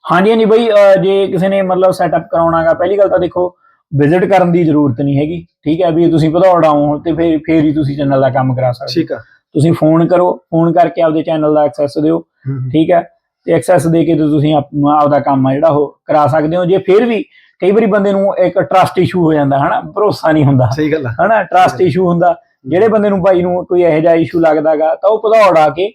ਹਾਂਜੀ ਹਾਂਜੀ ਬਈ ਜੇ ਕਿਸੇ ਨੇ ਮਤਲਬ ਸੈਟਅਪ ਕਰਾਉਣਾਗਾ ਪਹਿਲੀ ਗੱਲ ਤਾਂ ਦੇਖੋ ਵਿਜ਼ਿਟ ਕਰਨ ਦੀ ਜ਼ਰੂਰਤ ਨਹੀਂ ਹੈਗੀ ਠੀਕ ਹੈ? ਵੀ ਤੁਸੀਂ ਭਦੌੜ ਆਓ ਤੇ ਫਿਰ ਫੇਰ ਹੀ ਤੁਸੀਂ ਚੈਨਲ ਦਾ ਕੰਮ ਕਰਾ ਸਕਦੇ। ਠੀਕ ਆ। ਤੁਸੀਂ ਫੋਨ ਕਰੋ ਫੋਨ ਕਰਕੇ ਆਪਦੇ ਚੈਨਲ ਦਾ ਐਕਸੈਸ ਦਿਓ ਠੀਕ ਹੈ? ਤੇ ਐਕਸੈਸ ਦੇ ਕੇ ਤੁਸੀਂ ਆਪ- ਆਪਦਾ ਕੰਮ ਆ ਜਿਹੜਾ ਉਹ ਕਰਾ ਸਕਦੇ ਹੋ। ਜੇ ਫਿਰ ਵੀ ਕਈ ਵਾਰੀ ਬੰਦੇ ਨੂੰ ਇੱਕ ਟਰਸਟ ਇਸ਼ੂ ਹੋ ਜਾਂਦਾ ਹਨਾ? ਭਰੋਸਾ ਨਹੀਂ ਹੁੰਦਾ। ਸਹੀ ਗੱਲ ਹਨਾ? ਟਰਸਟ ਇਸ਼ੂ ਹੁੰਦਾ। ਜਿਹੜੇ ਬੰਦੇ ਨੂੰ ਭਾਈ ਨੂੰ ਕੋਈ ਇਹੋ ਜਿਹਾ ਇਸ਼ੂ ਲੱਗਦਾਗਾ ਤਾਂ ਉਹ ਭਦੌੜ ਆ ਕੇ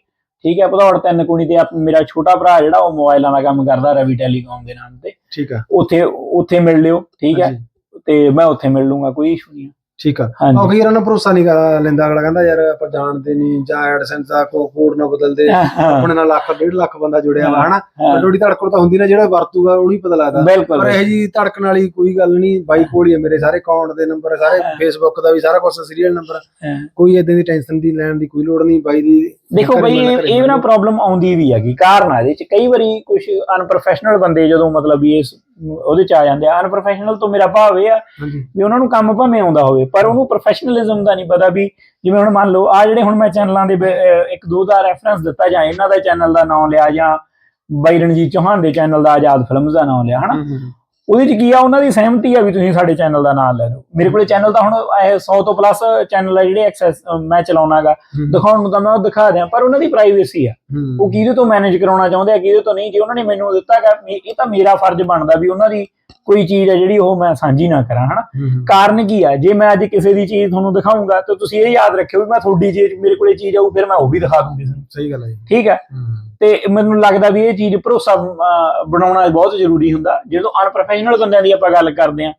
ਠੀਕ ਹੈ ਭਦੌੜ ਤਿੰਨ ਕੁਣੀ ਤੇ ਮੇਰਾ ਛੋਟਾ ਭਰਾ ਜਿਹੜਾ ਉਹ ਮੋਬਾਈਲਾਂ ਦਾ ਕੰਮ ਕਰਦਾ ਰਵੀ ਟੈਲੀਕਾਮ ਦੇ ਨਾਮ ਤੇ। ਠੀਕ ਆ। ਉੱਥੇ ਉੱਥੇ ਮਿਲ ਲਿਓ ਠੀਕ ਹੈ ਤੇ ਮੈਂ ਉੱਥੇ ਮਿਲ ਲੂੰਗਾ ਕੋਈ ਇਸ਼ੂ ਨਹੀਂ ਹੈ। ਠੀਕ ਆ। ਹਾਂਜੀ। ਉਹ ਕਈ ਨਾ ਭਰੋਸਾ ਨਹੀਂ ਕਰ ਲੈਂਦਾ ਅਗਲਾ ਕਹਿੰਦਾ ਯਾਰ ਆਪਾਂ ਜਾਣਦੇ ਨਹੀਂ ਜਾਂ ਐਡਸੈਂਸ ਦਾ ਕੋ ਕੋਡ ਨਾ ਬਦਲਦੇ ਆਪਣੇ ਨਾਲ ਲੱਖ ਡੇਢ ਲੱਖ ਬੰਦਾ ਜੁੜਿਆ ਵਾ ਹਨਾ? ਹਾਂ, ਥੋੜੀ ਧੜਕਣ ਤਾਂ ਹੁੰਦੀ ਨਾ ਜਿਹੜਾ ਵਰਤੂਗਾ ਉਹ ਨਹੀਂ ਪਤਾ ਲੱਗਦਾ। ਬਿਲਕੁਲ ਪਰ ਇਹ ਜੀ ਧੜਕਣ ਵਾਲੀ ਕੋਈ ਗੱਲ ਨਹੀਂ ਬਾਈ ਕੋਲ ਹੀ ਆ ਮੇਰੇ ਸਾਰੇ ਅਕਾਊਂਟ ਦੇ ਨੰਬਰ ਸਾਰੇ ਹਾਂ। ਫੇਸਬੁੱਕ ਦਾ ਵੀ ਸਾਰਾ ਕੁਝ ਸੀਰੀਅਲ ਨੰਬਰ ਹਾਂ। ਕੋਈ ਇਦਾਂ ਦੀ ਟੈਨਸ਼ਨ ਦੀ ਲੈਣ ਦੀ ਕੋਈ ਲੋੜ ਨਹੀਂ ਬਾਈ ਦੀ ਦੇਖੋ ਬਈ ਇਹ ਨਾ। ਪ੍ਰੋਬਲਮ ਆਉਂਦੀ ਵੀ ਹੈਗੀ ਕਾਰਨ ਆ ਇਹਦੇ ਚ। ਕਈ ਵਾਰੀ ਕੁਝ ਅਨਪ੍ਰੋਫੈਸ਼ਨਲ ਬੰਦੇ ਜਦੋਂ ਮਤਲਬ ਵੀ ਇਸ ਉਹਦੇ ਚ ਆ ਜਾਂਦੇ ਆ ਅਨਪ੍ਰੋਫੈਸ਼ਨਲ ਤੋਂ ਮੇਰਾ ਭਾਵ ਇਹ ਆ ਵੀ ਉਹਨਾਂ ਨੂੰ ਕੰਮ ਭਾਵੇਂ ਆਉਂਦਾ ਹੋਵੇ ਪਰ ਉਹਨੂੰ ਪ੍ਰੋਫੈਸ਼ਨਲਿਜ਼ਮ ਦਾ ਨਹੀਂ ਪਤਾ ਵੀ ਜਿਵੇਂ ਹੁਣ ਮੰਨ ਲਓ ਆ ਜਿਹੜੇ ਹੁਣ ਮੈਂ ਚੈਨਲਾਂ ਦੇ ਇੱਕ ਦੋ ਦਾ ਰੈਫਰੈਂਸ ਦਿੱਤਾ ਜਾਂ ਇਹਨਾਂ ਦਾ ਚੈਨਲ ਦਾ ਨਾਮ ਲਿਆ ਜਾਂ ਬਾਈ ਰਣਜੀਤ ਚੌਹਾਨ ਦੇ ਚੈਨਲ ਦਾ ਆਜ਼ਾਦ ਫਿਲਮਸ ਦਾ ਨਾਮ ਲਿਆ ਹਨਾ? ਉਹਦੇ ਚ ਕੀ ਆ ਉਹਨਾਂ ਦੀ ਸਹਿਮਤੀ ਆ ਵੀ ਤੁਸੀਂ ਸਾਡੇ ਚੈਨਲ ਦਾ ਨਾਮ ਲੈ ਲਓ। ਮੇਰੇ ਕੋਲੇ ਚੈਨਲ ਤਾਂ ਹੁਣ ਇਹ 100 ਤੋਂ ਪਲੱਸ ਚੈਨਲ ਆ ਜਿਹੜੇ ਐਕਸੈਸ ਮੈਂ ਚਲਾਉਣਾਗਾ। ਦਿਖਾਉਣ ਨੂੰ ਤਾਂ ਮੈਂ ਉਹ ਦਿਖਾ ਦਿਆਂ ਪਰ ਉਹਨਾਂ ਦੀ ਪ੍ਰਾਈਵੇਸੀ ਆ। ਉਹ ਕਿਹਦੇ ਤੋਂ ਮੈਨੇਜ ਕਰਾਉਣਾ ਚਾਹੁੰਦੇ ਆ ਕਿਹਦੇ ਤੋਂ ਨਹੀਂ ਜੇ ਉਹਨਾਂ ਨੇ ਮੈਨੂੰ ਦਿੱਤਾਗਾ ਇਹ ਤਾਂ ਮੇਰਾ ਫਰਜ਼ ਬਣਦਾ ਵੀ ਉਹਨਾਂ ਦੀ ਕੋਈ ਚੀਜ਼ ਹੈ ਜਿਹੜੀ ਉਹ ਮੈਂ ਸਾਂਝੀ ਨਾ ਕਰਾਂ ਹਨਾ? ਕਾਰਨ ਕੀ ਆ? ਜੇ ਮੈਂ ਅੱਜ ਕਿਸੇ ਦੀ ਚੀਜ਼ ਤੁਹਾਨੂੰ ਦਿਖਾਉਂਗਾ ਤਾਂ ਤੁਸੀਂ ਇਹ ਯਾਦ ਰੱਖਿਓ ਵੀ ਮੈਂ ਤੁਹਾਡੀ ਚੀਜ਼ ਮੇਰੇ ਕੋਲੇ ਚੀਜ਼ ਆਊ ਫਿਰ ਮੈਂ ਉਹ ਵੀ ਦਿਖਾ ਦੂੰ ਕਿਸੇ ਨੂੰ ਸਹੀ ਗੱਲ ਹੈ ਠੀਕ ਹੈ। ਤੇ ਮੈਨੂੰ ਲੱਗਦਾ ਵੀ ਇਹ ਚੀਜ਼ ਭਰੋਸਾ ਬਣਾਉਣਾ ਬਹੁਤ ਜ਼ਰੂਰੀ ਹੁੰਦਾ। ਜਦੋਂ ਅਨਪ੍ਰੋਫੈਸ਼ਨਲ ਬੰਦਿਆਂ ਦੀ ਆਪਾਂ ਗੱਲ ਕਰਦੇ ਆ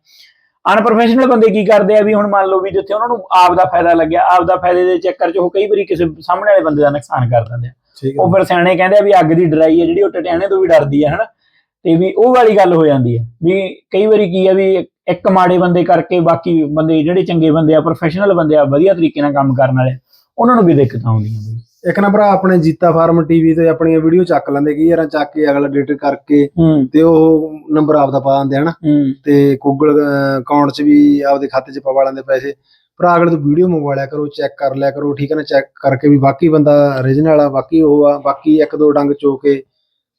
ਅਨਪ੍ਰੋਫੈਸ਼ਨਲ ਬੰਦੇ ਕੀ ਕਰਦੇ ਆ ਵੀ ਹੁਣ ਮੰਨ ਲਓ ਵੀ ਜਿੱਥੇ ਉਹਨਾਂ ਨੂੰ ਆਪ ਦਾ ਫਾਇਦਾ ਲੱਗਿਆ ਆਪ ਦਾ ਫਾਇਦੇ ਦੇ ਚੱਕਰ 'ਚ ਉਹ ਕਈ ਵਾਰੀ ਕਿਸੇ ਸਾਹਮਣੇ ਵਾਲੇ ਬੰਦੇ ਦਾ ਨੁਕਸਾਨ ਕਰ ਦਿੰਦੇ ਆ। ਉਹ ਫਿਰ ਸਿਆਣੇ ਕਹਿੰਦੇ ਆ ਵੀ ਅੱਗ ਦੀ ਡਰਾਈ ਹੈ ਜਿਹੜੀ ਉਹ ਟਟਿਆਣੇ ਤੋਂ ਵੀ ਡਰਦੀ ਆ ਹਨਾ? ਤੇ ਵੀ ਉਹ ਵਾਲੀ ਗੱਲ ਹੋ ਜਾਂਦੀ ਹੈ ਵੀ ਕਈ ਵਾਰੀ ਕੀ ਆ ਵੀ ਇੱਕ ਮਾੜੇ ਬੰਦੇ ਕਰਕੇ ਬਾਕੀ ਬੰਦੇ ਜਿਹੜੇ ਚੰਗੇ ਬੰਦੇ ਆ ਪ੍ਰੋਫੈਸ਼ਨਲ ਬੰਦੇ ਆ ਵਧੀਆ ਤਰੀਕੇ ਨਾਲ ਕੰਮ ਕਰਨ ਵਾਲੇ ਉਹਨਾਂ ਨੂੰ ਵੀ ਦਿੱਕਤਾਂ ਆਉਂਦੀਆਂ ਬਈ। ਇੱਕ ਨਾ ਭਰਾ ਆਪਣੇ ਜੀਤਾ ਫਾਰਮ ਟੀਵੀ ਤੇ ਆਪਣੀਆਂ ਵੀਡੀਓ ਚੱਕ ਲੈਂਦੇ ਕੀ ਯਾਰਾਂ ਚੱਕ ਕੇ ਅਗਲਾ ਐਡਿਟ ਕਰਕੇ ਹੂੰ। ਤੇ ਉਹ ਨੰਬਰ ਆਪਦਾ ਪਾ ਦਿੰਦੇ ਹਨਾ? ਹੂੰ। ਤੇ ਗੂਗਲ ਅਕਾਊਂਟ 'ਚ ਵੀ ਆਪਦੇ ਖਾਤੇ 'ਚ ਪਵਾ ਲੈਂਦੇ ਪੈਸੇ। ਭਰਾ ਅਗਲੇ ਤੋਂ ਵੀਡੀਓ ਮੰਗਵਾ ਲਿਆ ਕਰੋ ਚੈੱਕ ਕਰ ਲਿਆ ਕਰੋ ਠੀਕ ਹੈ ਨਾ? ਚੈੱਕ ਕਰਕੇ ਵੀ ਬਾਕੀ ਬੰਦਾ origignal ਆ ਬਾਕੀ ਉਹ ਆ ਬਾਕੀ ਇੱਕ ਦੋ ਡੰਗ ਚੋ ਕੇ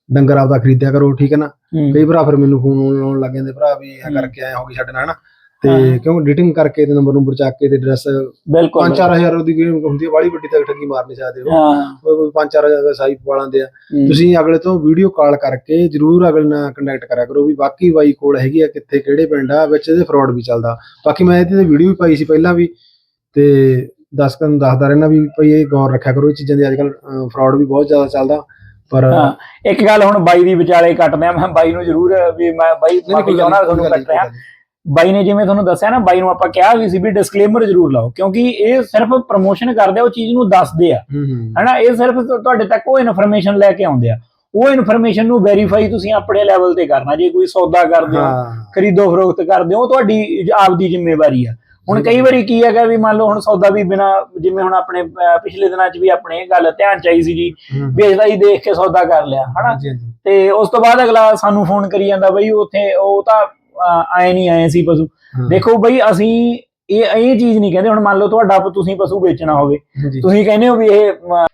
ਡੰਗਰ ਆਪਦਾ ਖਰੀਦਿਆ ਕਰੋ ਠੀਕ ਹੈ ਨਾ? ਕਈ ਭਰਾ ਫਿਰ ਮੈਨੂੰ ਫੋਨ ਲਾਉਣ ਲੱਗ ਜਾਂਦੇ ਭਰਾ ਵੀ ਇਹ। ਕਰਕੇ ਆਏ ਹੋ ਗਈ ਸਾਡੇ ਨਾਲ ਹਨਾ? ਤੇ। ਕਿਉਂ ਐਡੀਟਿੰਗ ਕਰਕੇ ਤੇ ਨੰਬਰ ਨੰਬਰ ਚੱਕ ਕੇ ਤੇ ਐਡਰੈਸ ਬਿਲਕੁਲ 5-4000 ਦੀ ਗੇਮ ਹੁੰਦੀ ਹੈ ਬਾਲੀ ਵੱਡੀ ਤੱਕ ਠੱਗੀ ਮਾਰ ਨਹੀਂ ਸਕਦੇ ਉਹ ਹਾਂ। ਕੋਈ 5-4000 ਦਾ ਸਾਈ ਪਵਾ ਲੈਂਦੇ ਆ। ਤੁਸੀਂ ਅਗਲੇ ਤੋਂ ਵੀਡੀਓ ਕਾਲ ਕਰਕੇ ਜਰੂਰ ਅਗਲੇ ਨਾਲ ਕੰਟੈਕਟ ਕਰਿਆ ਕਰੋ ਵੀ ਬਾਕੀ ਬਾਈ ਕੋਲ ਹੈਗੀ ਆ ਕਿੱਥੇ ਕਿਹੜੇ ਪਿੰਡ ਆ ਵਿੱਚ ਇਹਦੇ ਫਰਾਡ ਵੀ ਚੱਲਦਾ। ਬਾਕੀ ਮੈਂ ਇਹਦੇ ਤੇ ਵੀਡੀਓ ਵੀ ਪਾਈ ਸੀ ਪਹਿਲਾਂ ਵੀ ਤੇ ਦੱਸ ਕਰਨ ਦੱਸਦਾ ਰਹਿਣਾ ਵੀ ਭਈ ਇਹ ਗੌਰ ਰੱਖਿਆ ਕਰੋ ਇਹ ਚੀਜ਼ਾਂ ਦੀ ਅੱਜਕੱਲ ਫਰਾਡ ਵੀ ਬਹੁਤ ਜ਼ਿਆਦਾ ਚੱਲਦਾ। ਪਰ ਹਾਂ। ਇੱਕ ਗੱਲ ਹੁਣ ਬਾਈ ਦੀ ਵਿਚਾਲੇ ਕੱਟਦੇ ਆ ਮੈਂ ਬਾਈ ਨੂੰ ਜ਼ਰੂਰ ਵੀ ਮੈਂ ਬਾਈ ਮਾਫੀ ਚਾਹੁੰਦਾ ਤੁਹਾਨੂੰ ਕੱਟ ਰਿਹਾ। ਬਾਈ ਨੇ ਜਿਵੇਂ ਤੁਹਾਨੂੰ ਦੱਸਿਆ ਨਾ ਬਾਈ ਨੂੰ ਆਪਾਂ ਕਿਹਾ ਵੀ ਸੀ ਵੀ ਡਿਸਕਲੇਮਰ ਜ਼ਰੂਰ ਲਾਓ ਕਿਉਂਕਿ ਇਹ ਸਿਰਫ ਪ੍ਰੋਮੋਸ਼ਨ ਕਰਦੇ ਆ ਉਹ ਚੀਜ਼ ਨੂੰ ਦੱਸਦੇ ਆ। ਹਨਾ ਇਹ ਸਿਰਫ ਤੁਹਾਡੇ ਤੱਕ ਉਹ ਇਨਫੋਰਮੇਸ਼ਨ ਲੈ ਕੇ ਆਉਂਦੇ ਆ। ਉਹ ਇਨਫੋਰਮੇਸ਼ਨ ਨੂੰ ਵੈਰੀਫਾਈ ਤੁਸੀਂ ਆਪਣੇ ਲੈਵਲ ਤੇ ਕਰਨਾ ਜੇ ਕੋਈ ਸੌਦਾ ਕਰਦੇ ਹੋ ਖਰੀਦੋ ਫਰੋਖਤ ਕਰਦੇ ਹੋ ਉਹ ਤੁਹਾਡੀ ਆਪਦੀ ਜ਼ਿੰਮੇਵਾਰੀ ਆ। ਹੁਣ ਕਈ ਵਾਰੀ ਕੀ ਹੈਗਾ ਵੀ ਮੰਨ ਲਓ ਹੁਣ ਸੌਦਾ ਵੀ ਬਿਨਾ ਜਿਵੇਂ ਹੁਣ ਆਪਣੇ ਅਹ, ਪਿਛਲੇ ਦਿਨਾਂ 'ਚ ਵੀ ਆਪਣੇ ਇਹ ਗੱਲ ਧਿਆਨ ਚ ਆਈ ਸੀ ਜੀ ਹੂੰ। ਵੇਚਦਾ ਹੀ ਦੇਖ ਕੇ ਸੌਦਾ ਕਰ ਲਿਆ ਹਨਾ? ਹਾਂਜੀ ਹਾਂਜੀ। ਤੇ ਉਸ ਤੋਂ ਬਾਅਦ ਅਗਲਾ ਸਾਨੂੰ ਫੋਨ ਕਰੀ ਜਾਂਦਾ ਬਈ ਉੱਥੇ ਉਹ ਤਾਂ ਅਹ, ਆਏ ਨਹੀਂ ਆਏ ਸੀ ਪਸ਼ੂ। ਹਾਂ। ਦੇਖੋ ਬਈ ਅਸੀਂ ਇਹ ਇਹ ਚੀਜ਼ ਨਹੀਂ ਕਹਿੰਦੇ ਹੁਣ ਮੰਨ ਲਓ ਤੁਹਾਡਾ ਤੁਸੀਂ ਪਸ਼ੂ ਵੇਚਣਾ ਹੋਵੇ। ਹਾਂਜੀ। ਤੁਸੀਂ ਕਹਿੰਦੇ ਹੋ ਵੀ ਇਹ ਅਮ,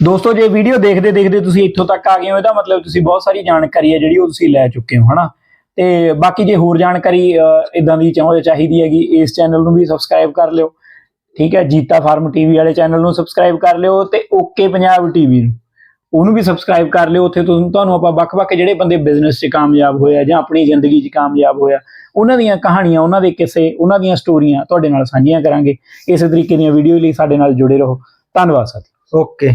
ਦੋਸਤੋ ਜੇ ਵੀਡੀਓ ਦੇਖਦੇ ਦੇਖਦੇ ਤੁਸੀਂ ਇੱਥੋਂ ਤੱਕ ਆ ਗਏ ਹੋ ਇਹਦਾ ਮਤਲਬ ਤੁਸੀਂ ਬਹੁਤ ਸਾਰੀ ਜਾਣਕਾਰੀ ਹੈ ਜਿਹੜੀ ਉਹ ਤੁਸੀਂ ਲੈ ਚੁੱਕੇ ਹੋ ਹਨਾ? ਤੇ ਬਾਕੀ ਜੇ ਹੋਰ ਜਾਣਕਾਰੀ ਇਦਾਂ ਦੀ ਚਾਹੋ ਚਾਹੀਦੀ ਹੈਗੀ, ਇਸ ਚੈਨਲ ਨੂੰ ਵੀ ਸਬਸਕ੍ਰਾਈਬ ਕਰ ਲਿਓ। ਠੀਕ ਹੈ, ਜੀਤਾ ਫਾਰਮ ਟੀਵੀ ਵਾਲੇ ਚੈਨਲ ਨੂੰ ਸਬਸਕ੍ਰਾਈਬ ਕਰ ਲਿਓ ਤੇ ਓਕੇ ਪੰਜਾਬ ਟੀਵੀ ਨੂੰ। ਉਹਨੂੰ ਵੀ ਸਬਸਕ੍ਰਾਈਬ ਕਰ ਲਿਓ, ਉੱਥੇ ਤੁਹਾਨੂੰ ਆਪਾਂ ਵੱਖ-ਵੱਖ ਜਿਹੜੇ ਬੰਦੇ ਬਿਜ਼ਨਸ 'ਚ ਕਾਮਯਾਬ ਹੋਇਆ ਜਾਂ ਆਪਣੀ ਜ਼ਿੰਦਗੀ 'ਚ ਕਾਮਯਾਬ ਹੋਇਆ, ਉਹਨਾਂ ਦੀਆਂ ਕਹਾਣੀਆਂ, ਉਹਨਾਂ ਦੇ ਕਿੱਸੇ, ਉਹਨਾਂ ਦੀਆਂ ਸਟੋਰੀਆਂ ਤੁਹਾਡੇ ਨਾਲ ਸਾਂਝੀਆਂ ਕਰਾਂਗੇ। ਇਸੇ ਤਰੀਕੇ ਦੀਆਂ ਵੀਡੀਓ ਲਈ ਸਾਡੇ ਨਾਲ ਜੁੜੇ ਰਹੋ। ਧੰਨਵਾਦ, ਸਾਥੀ। ਓਕੇ।